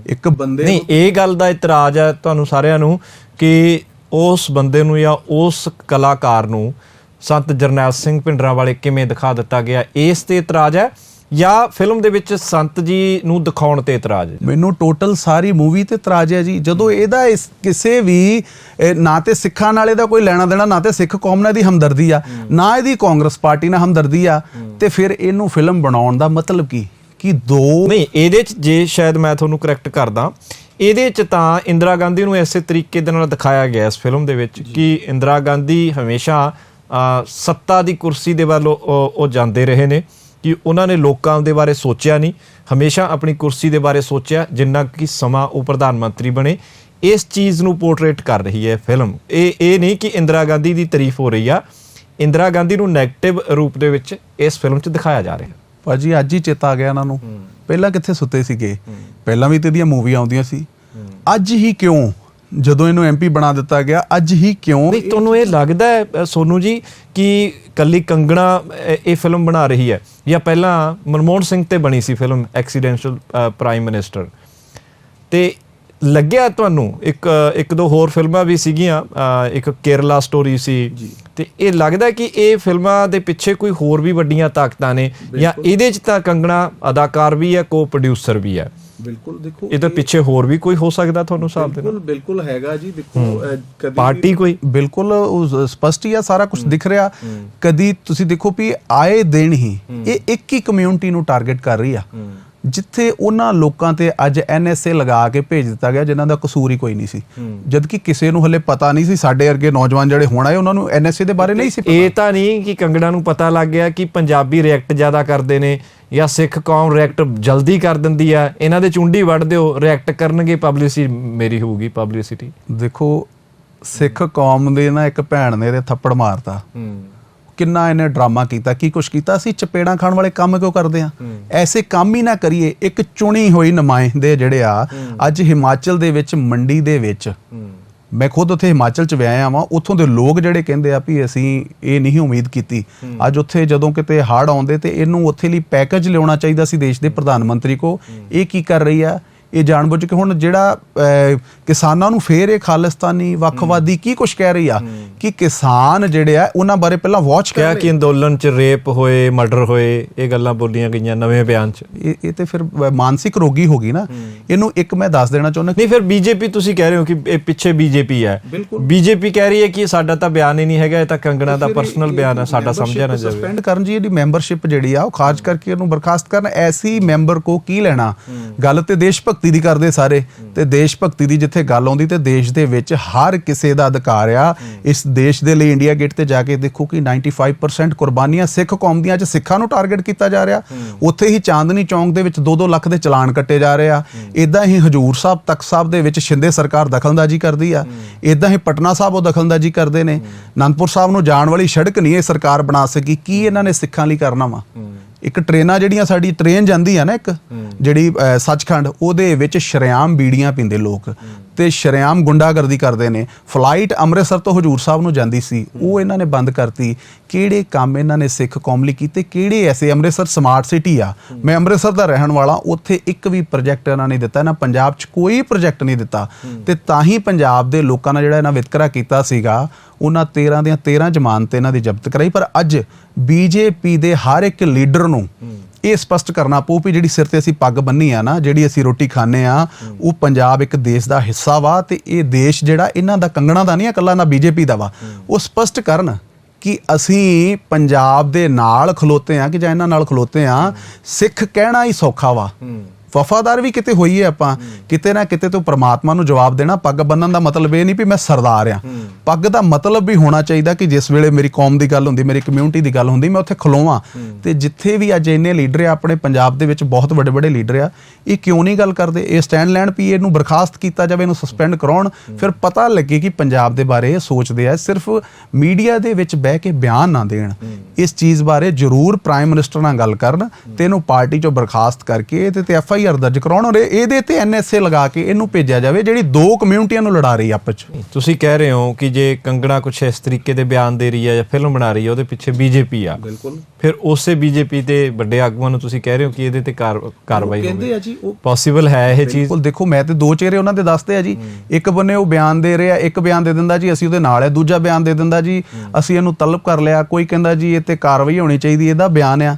ਇੱਕ ਬੰਦੇ ਨਹੀਂ ਇਹ ਗੱਲ ਦਾ ਇਤਰਾਜ਼ ਹੈ ਤੁਹਾਨੂੰ ਸਾਰਿਆਂ ਨੂੰ ਕਿ ਉਸ ਬੰਦੇ ਨੂੰ ਜਾਂ ਉਸ ਕਲਾਕਾਰ ਨੂੰ ਸੰਤ ਜਰਨੈਲ ਸਿੰਘ ਪਿੰਡਰਾਂ ਵਾਲੇ ਕਿਵੇਂ ਦਿਖਾ ਦਿੱਤਾ ਗਿਆ ਇਸ ਤੇ ਇਤਰਾਜ਼ ਹੈ ਜਾਂ ਫਿਲਮ ਦੇ ਵਿੱਚ ਸੰਤ ਜੀ ਨੂੰ ਦਿਖਾਉਣ ਤੇ ਇਤਰਾਜ਼ ਹੈ? ਮੈਨੂੰ ਟੋਟਲ ਸਾਰੀ ਮੂਵੀ ਤੇ ਇਤਰਾਜ਼ ਹੈ ਜੀ। ਜਦੋਂ ਇਹਦਾ ਇਸ ਕਿਸੇ ਵੀ ਨਾ ਤੇ ਸਿੱਖਾਂ ਨਾਲ ਇਹਦਾ ਕੋਈ ਲੈਣਾ ਦੇਣਾ ਨਾ ਤੇ ਸਿੱਖ ਕੌਮ ਨਾਲ ਇਹਦੀ ਹਮਦਰਦੀ ਆ ਨਾ ਇਹਦੀ ਕਾਂਗਰਸ ਪਾਰਟੀ ਨਾਲ ਹਮਦਰਦੀ ਆ ਤੇ ਫਿਰ ਇਹਨੂੰ ਫਿਲਮ ਬਣਾਉਣ ਦਾ ਮਤਲਬ ਕੀ? ਕਿ ਦੋ ਨਹੀਂ ਇਹਦੇ ਚ ਜੇ ਸ਼ਾਇਦ ਮੈਂ ਤੁਹਾਨੂੰ ਕਰੈਕਟ ਕਰਦਾ ਇਹਦੇ ਚ ਤਾਂ ਇੰਦਰਾ ਗਾਂਧੀ ਨੂੰ ਐਸੇ ਤਰੀਕੇ ਦੇ ਨਾਲ ਦਿਖਾਇਆ ਗਿਆ ਇਸ ਫਿਲਮ ਦੇ ਵਿੱਚ ਕਿ ਇੰਦਰਾ ਗਾਂਧੀ ਹਮੇਸ਼ਾ ਸੱਤਾ ਦੀ ਕੁਰਸੀ ਦੇ ਵੱਲ ਉਹ ਜਾਂਦੇ ਰਹੇ ਨੇ ਕਿ ਉਹਨਾਂ ਨੇ ਲੋਕਾਂ ਦੇ ਬਾਰੇ ਸੋਚਿਆ ਨਹੀਂ। ਹਮੇਸ਼ਾ ਆਪਣੀ ਕੁਰਸੀ ਦੇ ਬਾਰੇ ਸੋਚਿਆ ਜਿੰਨਾ ਕਿ ਸਮਾਂ ਉਹ ਪ੍ਰਧਾਨ ਮੰਤਰੀ ਬਣੇ। ਇਸ ਚੀਜ਼ ਨੂੰ ਪੋਰਟਰੇਟ ਕਰ ਰਹੀ ਹੈ ਫਿਲਮ। ਇਹ ਇਹ ਨਹੀਂ ਕਿ ਇੰਦਰਾ ਗਾਂਧੀ ਦੀ ਤਾਰੀਫ ਹੋ ਰਹੀ ਆ। ਇੰਦਰਾ ਗਾਂਧੀ ਨੂੰ 네ਗੇਟਿਵ ਰੂਪ ਦੇ ਵਿੱਚ ਇਸ ਫਿਲਮ 'ਚ ਦਿਖਾਇਆ ਜਾ ਰਿਹਾ। ਭਾਜੀ ਅੱਜ ਹੀ ਚੇਤਾ ਆ ਗਿਆ ਇਹਨਾਂ ਨੂੰ। ਪਹਿਲਾਂ ਕਿੱਥੇ ਸੁੱਤੇ ਸੀਗੇ? ਪਹਿਲਾਂ ਵੀ ਤੇ ਇਹਦੀਆਂ ਮੂਵੀਆਂ ਆਉਂਦੀਆਂ ਸੀ। ਅੱਜ ਹੀ ਕਿਉਂ ਜਦੋਂ ਇਹਨੂੰ ਐਮਪੀ ਬਣਾ ਦਿੱਤਾ ਗਿਆ ਅੱਜ ਹੀ ਕਿਉਂ ਨਹੀਂ ਤੁਹਾਨੂੰ ਇਹ ਲੱਗਦਾ ਹੈ ਸੋਨੂ ਜੀ ਕਿ ਕੱਲੀ ਕੰਗਣਾ ਇਹ ਫਿਲਮ ਬਣਾ ਰਹੀ ਹੈ? ਜਾਂ ਪਹਿਲਾਂ ਮਨਮੋਹਨ ਸਿੰਘ ਤੇ ਬਣੀ ਸੀ ਫਿਲਮ ਐਕਸੀਡੈਂਸ਼ੀਅਲ ਪ੍ਰਾਈਮ ਮਿਨਿਸਟਰ ਤੇ ਲੱਗਿਆ ਤੁਹਾਨੂੰ ਇੱਕ ਇੱਕ ਦੋ ਹੋਰ ਫਿਲਮਾਂ ਵੀ ਸੀਗੀਆਂ ਇੱਕ ਕੇਰਲਾ ਸਟੋਰੀ ਸੀ। ਤੇ ਇਹ ਲੱਗਦਾ ਕਿ ਇਹ ਫਿਲਮਾਂ ਦੇ ਪਿੱਛੇ ਕੋਈ ਹੋਰ ਵੀ ਵੱਡੀਆਂ ਤਾਕਤਾਂ ਨੇ ਜਾਂ ਇਹਦੇ 'ਚ ਤਾਂ ਕੰਗਣਾ ਅਦਾਕਾਰ ਵੀ ਹੈ ਕੋ ਪ੍ਰੋਡਿਊਸਰ ਵੀ ਹੈ। ਬਿਲਕੁਲ ਦੇਖੋ ਇਹਦੇ ਪਿੱਛੇ ਹੋਰ ਵੀ ਕੋਈ ਹੋ ਸਕਦਾ ਤੁਹਾਨੂੰ ਹਿਸਾਬ ਦੇ ਨਾਲ? ਬਿਲਕੁਲ ਬਿਲਕੁਲ ਹੈਗਾ ਜੀ ਦੇਖੋ ਕਦੀ ਪਾਰਟੀ ਕੋਈ? ਬਿਲਕੁਲ ਸਪਸ਼ਟ ਹੀ ਆ ਸਾਰਾ ਕੁਝ ਦਿਖ ਰਿਹਾ। ਕਦੀ ਤੁਸੀਂ ਦੇਖੋ ਵੀ ਆਏ ਦਿਨ ਹੀ ਇਹ ਇੱਕ ਹੀ ਕਮਿਊਨਿਟੀ ਨੂੰ ਟਾਰਗੇਟ ਕਰ ਰਹੀ ਆ। ਜਿੱਥੇ ਉਹਨਾਂ ਲੋਕਾਂ ਤੇ ਅੱਜ ਐਨਐਸਏ ਲਗਾ ਕੇ ਭੇਜ ਦਿੱਤਾ ਗਿਆ ਜਿਨ੍ਹਾਂ ਦਾ ਕਸੂਰ ਹੀ ਕੋਈ ਨਹੀਂ ਸੀ। ਜਦ ਕਿ ਕਿਸੇ ਨੂੰ ਹਲੇ ਪਤਾ ਨਹੀਂ ਸੀ ਸਾਡੇ ਵਰਗੇ ਨੌਜਵਾਨ ਜਿਹੜੇ ਹੁਣ ਆਏ ਉਹਨਾਂ ਨੂੰ ਐਨਐਸਏ ਦੇ ਬਾਰੇ ਨਹੀਂ ਸੀ ਪਤਾ। ਇਹ ਤਾਂ ਨਹੀਂ ਕਿ ਕੰਗੜਾ ਨੂੰ ਪਤਾ ਲੱਗ ਗਿਆ ਕਿ ਪੰਜਾਬੀ ਰਿਐਕਟ ਜ਼ਿਆਦਾ ਕਰਦੇ ਨੇ ਜਾਂ ਸਿੱਖ ਕੌਮ ਰਿਐਕਟ ਜਲਦੀ ਕਰ ਦਿੰਦੀ ਆ। ਇਹਨਾਂ ਦੇ ਚੁੰਡੀ ਵੱਢ ਦਿਓ ਰਿਐਕਟ ਕਰਨਗੇ ਪਬਲਿਸਿਟੀ ਮੇਰੀ ਹੋਊਗੀ ਪਬਲਿਸਿਟੀ ਦੇਖੋ ਸਿੱਖ ਕੌਮ ਦੇ ਨਾ ਇੱਕ ਭੈਣ ਨੇ ਇਹਦੇ ਥੱਪੜ ਮਾਰਤਾ। ਕਿੰਨਾ ਇਹਨੇ ਡਰਾਮਾ ਕੀਤਾ ਕੀ ਕੁਛ ਕੀਤਾ? ਅਸੀਂ ਚਪੇੜਾਂ ਖਾਣ ਵਾਲੇ ਕੰਮ ਕਿਉਂ ਕਰਦੇ ਆ ਐਸੇ ਕੰਮ ਹੀ ਨਾ ਕਰੀਏ ਇੱਕ ਚੁਣੀ ਹੋਈ ਨੁਮਾਇੰਦੇ ਜਿਹੜੇ ਆ ਅੱਜ ਹਿਮਾਚਲ ਦੇ ਵਿੱਚ ਮੰਡੀ ਦੇ ਵਿੱਚ। ਮੈਂ ਖੁਦ ਉੱਥੇ ਹਿਮਾਚਲ ਚ ਵਿਆਹਿਆ ਵਾਂ ਉੱਥੋਂ ਦੇ ਲੋਕ ਜਿਹੜੇ ਕਹਿੰਦੇ ਆ ਵੀ ਅਸੀਂ ਇਹ ਨਹੀਂ ਉਮੀਦ ਕੀਤੀ। ਅੱਜ ਉੱਥੇ ਜਦੋਂ ਕਿਤੇ ਹੜ੍ਹ ਆਉਂਦੇ ਤੇ ਇਹਨੂੰ ਉੱਥੇ ਲਈ ਪੈਕੇਜ ਲਿਆਉਣਾ ਚਾਹੀਦਾ ਸੀ ਦੇਸ਼ ਦੇ ਪ੍ਰਧਾਨ ਮੰਤਰੀ ਕੋ ਇਹ ਕੀ ਕਰ ਰਹੀ ਆ? ਇਹ ਜਾਣਬੁੱਝ ਕੇ ਹੁਣ ਜਿਹੜਾ ਕਿਸਾਨਾਂ ਨੂੰ ਫੇਰ ਇਹ ਖਾਲਿਸਤਾਨੀ ਵੱਖਵਾਦੀ ਕੀ ਕੁਛ ਕਹਿ ਰਹੀ ਆ? ਕਿ ਕਿਸਾਨ ਜਿਹੜੇ ਆ ਉਹਨਾਂ ਬਾਰੇ ਪਹਿਲਾਂ ਵਾਚ ਕਰ ਕਿ ਅੰਦੋਲਨ 'ਚ ਰੇਪ ਹੋਏ ਮਰਡਰ ਹੋਏ ਇਹ ਗੱਲਾਂ ਬੋਲੀਆਂ ਗਈਆਂ ਨਵੇਂ ਬਿਆਨ 'ਚ। ਇਹ ਤੇ ਫਿਰ ਮਾਨਸਿਕ ਰੋਗੀ ਹੋ ਗਈ ਨਾ। ਇਹਨੂੰ ਇੱਕ ਮੈਂ ਦੱਸ ਦੇਣਾ ਚਾਹੁੰਦਾ ਨਹੀਂ ਫਿਰ ਬੀਜੇਪੀ ਤੁਸੀਂ ਕਹਿ ਰਹੇ ਹੋ ਕਿ ਇਹ ਪਿੱਛੇ ਬੀਜੇਪੀ ਹੈ। ਬੀਜੇਪੀ ਕਹਿ ਰਹੀ ਹੈ ਕਿ ਸਾਡਾ ਤਾਂ ਬਿਆਨ ਹੀ ਨਹੀਂ ਹੈਗਾ ਇਹ ਤਾਂ ਕੰਗਣਾ ਦਾ ਪਰਸਨਲ ਬਿਆਨ ਹੈ ਸਾਡਾ ਸਮਝਿਆ ਨਾ ਜਾਵੇ। ਸਸਪੈਂਡ ਕਰਨ ਜੀ ਇਹਦੀ ਮੈਂਬਰਸ਼ਿਪ ਜਿਹੜੀ ਆ ਉਹ ਖਾਰਜ ਕਰਕੇ ਉਹਨੂੰ ਬਰਖਾਸਤ ਕਰਨ। ਐਸੀ ਮੈਂਬਰ ਕੋ ਕੀ ਲੈਣਾ? ਗੱਲ ਤੇ ਦੇਸ਼ ਭਗਤੀ ਭਗਤੀ ਦੀ ਕਰਦੇ ਸਾਰੇ ਤੇ ਦੇਸ਼ ਭਗਤੀ ਦੀ ਜਿੱਥੇ ਗੱਲ ਆਉਂਦੀ ਤੇ ਦੇਸ਼ ਦੇ ਵਿੱਚ ਹਰ ਕਿਸੇ ਦਾ ਅਧਿਕਾਰ ਆ। ਇਸ ਦੇਸ਼ ਦੇ ਲਈ ਇੰਡੀਆ ਗੇਟ ਤੇ ਜਾ ਕੇ ਦੇਖੋ ਕਿ 95% ਕੁਰਬਾਨੀਆਂ ਸਿੱਖ ਕੌਮ ਦੀਆਂ ਚ ਸਿੱਖਾਂ ਨੂੰ ਟਾਰਗੇਟ ਕੀਤਾ ਜਾ ਰਿਹਾ। ਉੱਥੇ ਹੀ ਚਾਂਦਨੀ ਚੌਂਕ ਦੇ ਵਿੱਚ 2-2 ਲੱਖ ਦੇ ਚਲਾਨ ਕੱਟੇ ਜਾ ਰਹੇ ਆ। ਇਦਾਂ ਹੀ ਹਜੂਰ ਸਾਹਿਬ, ਤਖਤ ਸਾਹਿਬ ਦੇ ਵਿੱਚ ਸ਼ਿੰਦੇ ਸਰਕਾਰ ਦਖਲਅੰਦਾਜ਼ੀ ਕਰਦੀ ਆ। ਇਦਾਂ ਹੀ ਪਟਨਾ ਸਾਹਿਬ ਉਹ ਦਖਲਅੰਦਾਜ਼ੀ ਕਰਦੇ ਨੇ। ਅਨੰਦਪੁਰ ਸਾਹਿਬ ਨੂੰ ਜਾਣ ਵਾਲੀ ਸੜਕ ਨਹੀਂ ਇਹ ਸਰਕਾਰ ਬਣਾ ਸਕੀ। ਕੀ ਇਹਨਾਂ ਨੇ ਸਿੱਖਾਂ ਲਈ ਕਰਨਾ ਵਾ? ਇੱਕ ਟ੍ਰੇਨਾਂ ਜਿਹੜੀਆਂ ਸਾਡੀ ਟ੍ਰੇਨ ਜਾਂਦੀ ਆ ਨਾ ਇੱਕ ਜਿਹੜੀ ਸੱਚਖੰਡ ਉਹਦੇ ਵਿੱਚ ਸ਼ਰੇਆਮ ਬੀੜੀਆਂ ਪੀਂਦੇ ਲੋਕ ਤੇ ਸ਼ਰੇਆਮ ਗੁੰਡਾਗਰਦੀ ਕਰਦੇ ਨੇ। ਫਲਾਈਟ ਅੰਮ੍ਰਿਤਸਰ ਤੋਂ ਹਜੂਰ ਸਾਹਿਬ ਨੂੰ ਜਾਂਦੀ ਸੀ। ਉਹ ਇਹਨਾਂ ਨੇ ਬੰਦ ਕਰਤੀ। ਕਿਹੜੇ ਕੰਮ ਇਹਨਾਂ ਨੇ ਸਿੱਖ ਕੌਮ ਲਈ ਕੀਤੇ? ਕਿਹੜੇ ਐਸੇ ਅੰਮ੍ਰਿਤਸਰ ਸਮਾਰਟ ਸਿਟੀ ਆ? ਮੈਂ ਅੰਮ੍ਰਿਤਸਰ ਦਾ ਰਹਿਣ ਵਾਲਾ ਉੱਥੇ ਇੱਕ ਵੀ ਪ੍ਰੋਜੈਕਟ ਇਹਨਾਂ ਨੇ ਦਿੱਤਾ ਨਾ ਪੰਜਾਬ 'ਚ ਕੋਈ ਪ੍ਰੋਜੈਕਟ ਨਹੀਂ ਦਿੱਤਾ। ਤੇ ਤਾਂ ਹੀ ਪੰਜਾਬ ਦੇ ਲੋਕਾਂ ਨਾਲ ਜਿਹੜਾ ਇਹਨਾਂ ਵਿਤਕਰਾ ਕੀਤਾ ਸੀਗਾ ਉਹਨਾਂ 13 ਦੀਆਂ 13 ਜ਼ਮਾਨਤ ਇਹਨਾਂ ਦੀ ਜ਼ਬਤ ਕਰਾਈ। ਪਰ ਅੱਜ ਬੀਜੇਪੀ ਦੇ ਹਰ ਇੱਕ ਲੀਡਰ ਨੂੰ। ਇਹ ਸਪਸ਼ਟ ਕਰਨਾ ਪਊ ਵੀ ਜਿਹੜੀ ਸਿਰ ਤੇ ਅਸੀਂ ਪੱਗ ਬੰਨੀ ਆ ਨਾ, ਜਿਹੜੀ ਅਸੀਂ ਰੋਟੀ ਖਾਂਦੇ ਆ, ਉਹ ਪੰਜਾਬ ਇੱਕ ਦੇਸ਼ ਦਾ ਹਿੱਸਾ ਵਾ ਤੇ ਇਹ ਦੇਸ਼ ਜਿਹੜਾ ਇਹਨਾਂ ਦਾ ਕੰਗਣਾ ਦਾ ਨਹੀਂ ਆ, ਇਕੱਲਾ ਨਾ ਬੀਜੇਪੀ ਦਾ ਵਾ। ਉਹ ਸਪਸ਼ਟ ਕਰਨ ਕਿ ਅਸੀਂ ਪੰਜਾਬ ਦੇ ਨਾਲ ਖਲੋਤੇ ਆ ਕਿ ਜਾਂ ਇਹਨਾਂ ਨਾਲ ਖਲੋਤੇ ਆ, ਸਿੱਖ ਕਹਿਣਾ ਹੀ ਸੌਖਾ ਵਾ। ਵਫਾਦਾਰ ਵੀ ਕਿਤੇ ਹੋਈਏ ਆਪਾਂ ਕਿਤੇ ਨਾ ਕਿਤੇ ਤੋਂ ਪ੍ਰਮਾਤਮਾ ਨੂੰ ਜਵਾਬ ਦੇਣਾ ਪੱਗ ਬੰਨਣ ਦਾ ਮਤਲਬ ਇਹ ਨਹੀਂ ਵੀ ਮੈਂ ਸਰਦਾਰ ਆ ਪੱਗ ਦਾ ਮਤਲਬ ਵੀ ਹੋਣਾ ਚਾਹੀਦਾ ਕਿ ਜਿਸ ਵੇਲੇ ਮੇਰੀ ਕੌਮ ਦੀ ਗੱਲ ਹੁੰਦੀ ਮੇਰੀ ਕਮਿਊਨਿਟੀ ਦੀ ਗੱਲ ਹੁੰਦੀ ਮੈਂ ਉੱਥੇ ਖਲੋਵਾਂ। ਤੇ ਜਿੱਥੇ ਵੀ ਅੱਜ ਇੰਨੇ ਲੀਡਰ ਆ ਆਪਣੇ ਪੰਜਾਬ ਦੇ ਵਿੱਚ ਬਹੁਤ ਵੱਡੇ ਵੱਡੇ ਲੀਡਰ ਆ ਇਹ ਕਿਉਂ ਨਹੀਂ ਗੱਲ ਕਰਦੇ? ਇਹ ਸਟੈਂਡ ਲੈਣ ਵੀ ਇਹਨੂੰ ਬਰਖਾਸਤ ਕੀਤਾ ਜਾਵੇ ਇਹਨੂੰ ਸਸਪੈਂਡ ਕਰਾਉਣ। ਫਿਰ ਪਤਾ ਲੱਗੇ ਕਿ ਪੰਜਾਬ ਦੇ ਬਾਰੇ ਇਹ ਸੋਚਦੇ ਆ ਸਿਰਫ ਮੀਡੀਆ ਦੇ ਵਿੱਚ ਬਹਿ ਕੇ ਬਿਆਨ ਨਾ ਦੇਣ। ਇਸ ਚੀਜ਼ ਬਾਰੇ ਜ਼ਰੂਰ ਪ੍ਰਾਈਮ ਮਿਨਿਸਟਰ ਨਾਲ ਗੱਲ ਕਰਨ ਤੇ ਇਹਨੂੰ ਪਾਰਟੀ ਚੋਂ ਬਰਖਾਸਤ ਕਰਕੇ ਤੇ ਤੇ ਐਫ ਆਈ ਆਰ ਦਰਜ ਕਰਾਉਣ ਔਰ ਇਹ- ਇਹਦੇ ਤੇ ਐਨ ਐਸ ਏ ਲਗਾ ਕੇ ਇਹਨੂੰ ਭੇਜਿਆ ਜਾਵੇ ਜਿਹੜੀ ਦੋ ਕਮਿਊਨਿਟੀਆਂ ਨੂੰ ਲੜਾ ਰਹੀ ਆਪਸ ਚ ਤੁਸੀਂ ਕਹਿ ਰਹੇ ਹੋ ਕਿ ਜੇ ਕੰਗਣਾ ਕੁਛ ਇਸ ਤਰੀਕੇ ਦੇ ਬਿਆਨ ਦੇ ਰਹੀ ਹੈ ਜਾਂ ਫਿਲਮ ਬਣਾ ਰਹੀ ਹੈ ਉਹਦੇ ਪਿੱਛੇ ਬੀਜੇਪੀ ਆ। ਬਿਲਕੁਲ। ਫਿਰ ਉਸੇ ਬੀਜੇਪੀ ਤੇ ਵੱਡੇ ਆਗੂਆਂ ਨੂੰ ਤੁਸੀਂ ਕਹਿ ਰਹੇ ਹੋ ਕਿ ਇਹਦੇ ਤੇ ਕਾਰ- ਕਾਰਵਾਈ ਕਹਿੰਦੇ ਹੋਵੇ। ਆ ਜੀ ਉਹ ਪੋਸੀਬਲ ਹੈ ਇਹ ਚੀਜ਼? ਬਿਲਕੁਲ ਦੇਖੋ ਮੈਂ ਤੇ ਦੋ ਚਿਹਰੇ ਉਹਨਾਂ ਦੇ ਦੱਸਦੇ ਆ ਜੀ। ਇੱਕ ਬੰਨੇ ਉਹ ਬਿਆਨ ਦੇ ਰਿਹਾ ਇੱਕ ਬਿਆਨ ਦੇ ਦਿੰਦਾ ਜੀ ਅਸੀਂ ਉਹਦੇ ਨਾਲ ਹੈ ਦੂਜਾ ਬਿਆਨ ਦੇ ਦਿੰਦਾ ਜੀ ਅਸੀਂ ਇਹਨੂੰ ਤਲਬ ਕਰ ਲਿਆ ਕੋਈ ਕਹਿੰਦਾ ਜੀ ਇਹ ਤੇ ਕਾਰਵਾਈ ਹੋਣੀ ਚਾਹੀਦੀ ਇਹਦਾ ਬਿਆਨ ਆ।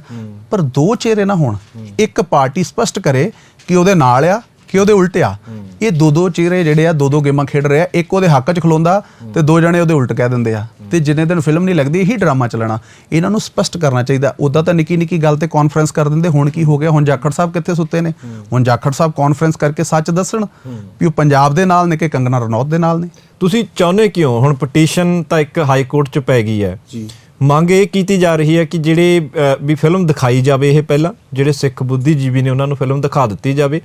ਪਰ ਦੋ ਚਿਹਰੇ ਨਾ ਹੋਣ। ਇੱਕ ਪਾਰਟੀ ਸਪਸ਼ਟ ਕਰੇ ਕਿ ਉਹਦੇ ਨਾਲ ਆ ਕਿ ਉਹਦੇ ਉਲਟ ਆ। ਇਹ ਦੋ ਦੋ ਚਿਹਰੇ ਜਿਹੜੇ ਆ ਦੋ ਦੋ ਗੇਮਾਂ ਖੇਡ ਰਹੇ ਆ। ਇੱਕ ਉਹਦੇ ਹੱਕ 'ਚ ਖਲੋਂਦਾ ਤੇ ਦੋ ਜਣੇ ਉਹਦੇ ਉਲਟ ਕਹਿ ਦਿੰਦੇ ਆ। ਤੇ ਜਿੰਨੇ ਦਿਨ ਫਿਲਮ ਨਹੀਂ ਲੱਗਦੀ ਇਹੀ ਡਰਾਮਾ ਚੱਲਣਾ। ਇਹਨਾਂ ਨੂੰ ਸਪਸ਼ਟ ਕਰਨਾ ਚਾਹੀਦਾ। ਉਦਾਂ ਤਾਂ ਨਿੱਕੀ ਨਿੱਕੀ ਗੱਲ ਤੇ ਕਾਨਫਰੰਸ ਕਰ ਦਿੰਦੇ ਹੁਣ ਕੀ ਹੋ ਗਿਆ? ਹੁਣ ਜਾਖੜ ਸਾਹਿਬ ਕਿੱਥੇ ਸੁੱਤੇ ਨੇ? ਹੁਣ ਜਾਖੜ ਸਾਹਿਬ ਕਾਨਫਰੰਸ ਕਰਕੇ ਸੱਚ ਦੱਸਣ ਵੀ ਉਹ ਪੰਜਾਬ ਦੇ ਨਾਲ ਨੇ ਕਿ ਕੰਗਨਾ ਰਣੌਤ ਦੇ ਨਾਲ ਨੇ? ਤੁਸੀਂ ਚਾਹੁੰਦੇ ਕਿਉਂ? ਹੁਣ ਪਟੀਸ਼ਨ ਤਾਂ ਇੱਕ ਹਾਈ ਕੋਰਟ 'ਚ ਪੈ ਗਈ ਹੈ। ਜੀ। ਮੰਗ ਇਹ ਕੀਤੀ ਜਾ ਰਹੀ ਹੈ ਕਿ ਜਿਹੜੇ ਵੀ ਫਿਲਮ ਦਿਖਾਈ ਜਾਵੇ ਇਹ ਪਹਿਲਾਂ ਜਿਹੜੇ ਸਿੱਖ ਬੁੱਧੀਜੀਵੀ ਨੇ ਉਹਨਾਂ ਨੂੰ ਫਿਲਮ ਦਿਖਾ ਦਿੱਤੀ ਜਾਵੇ।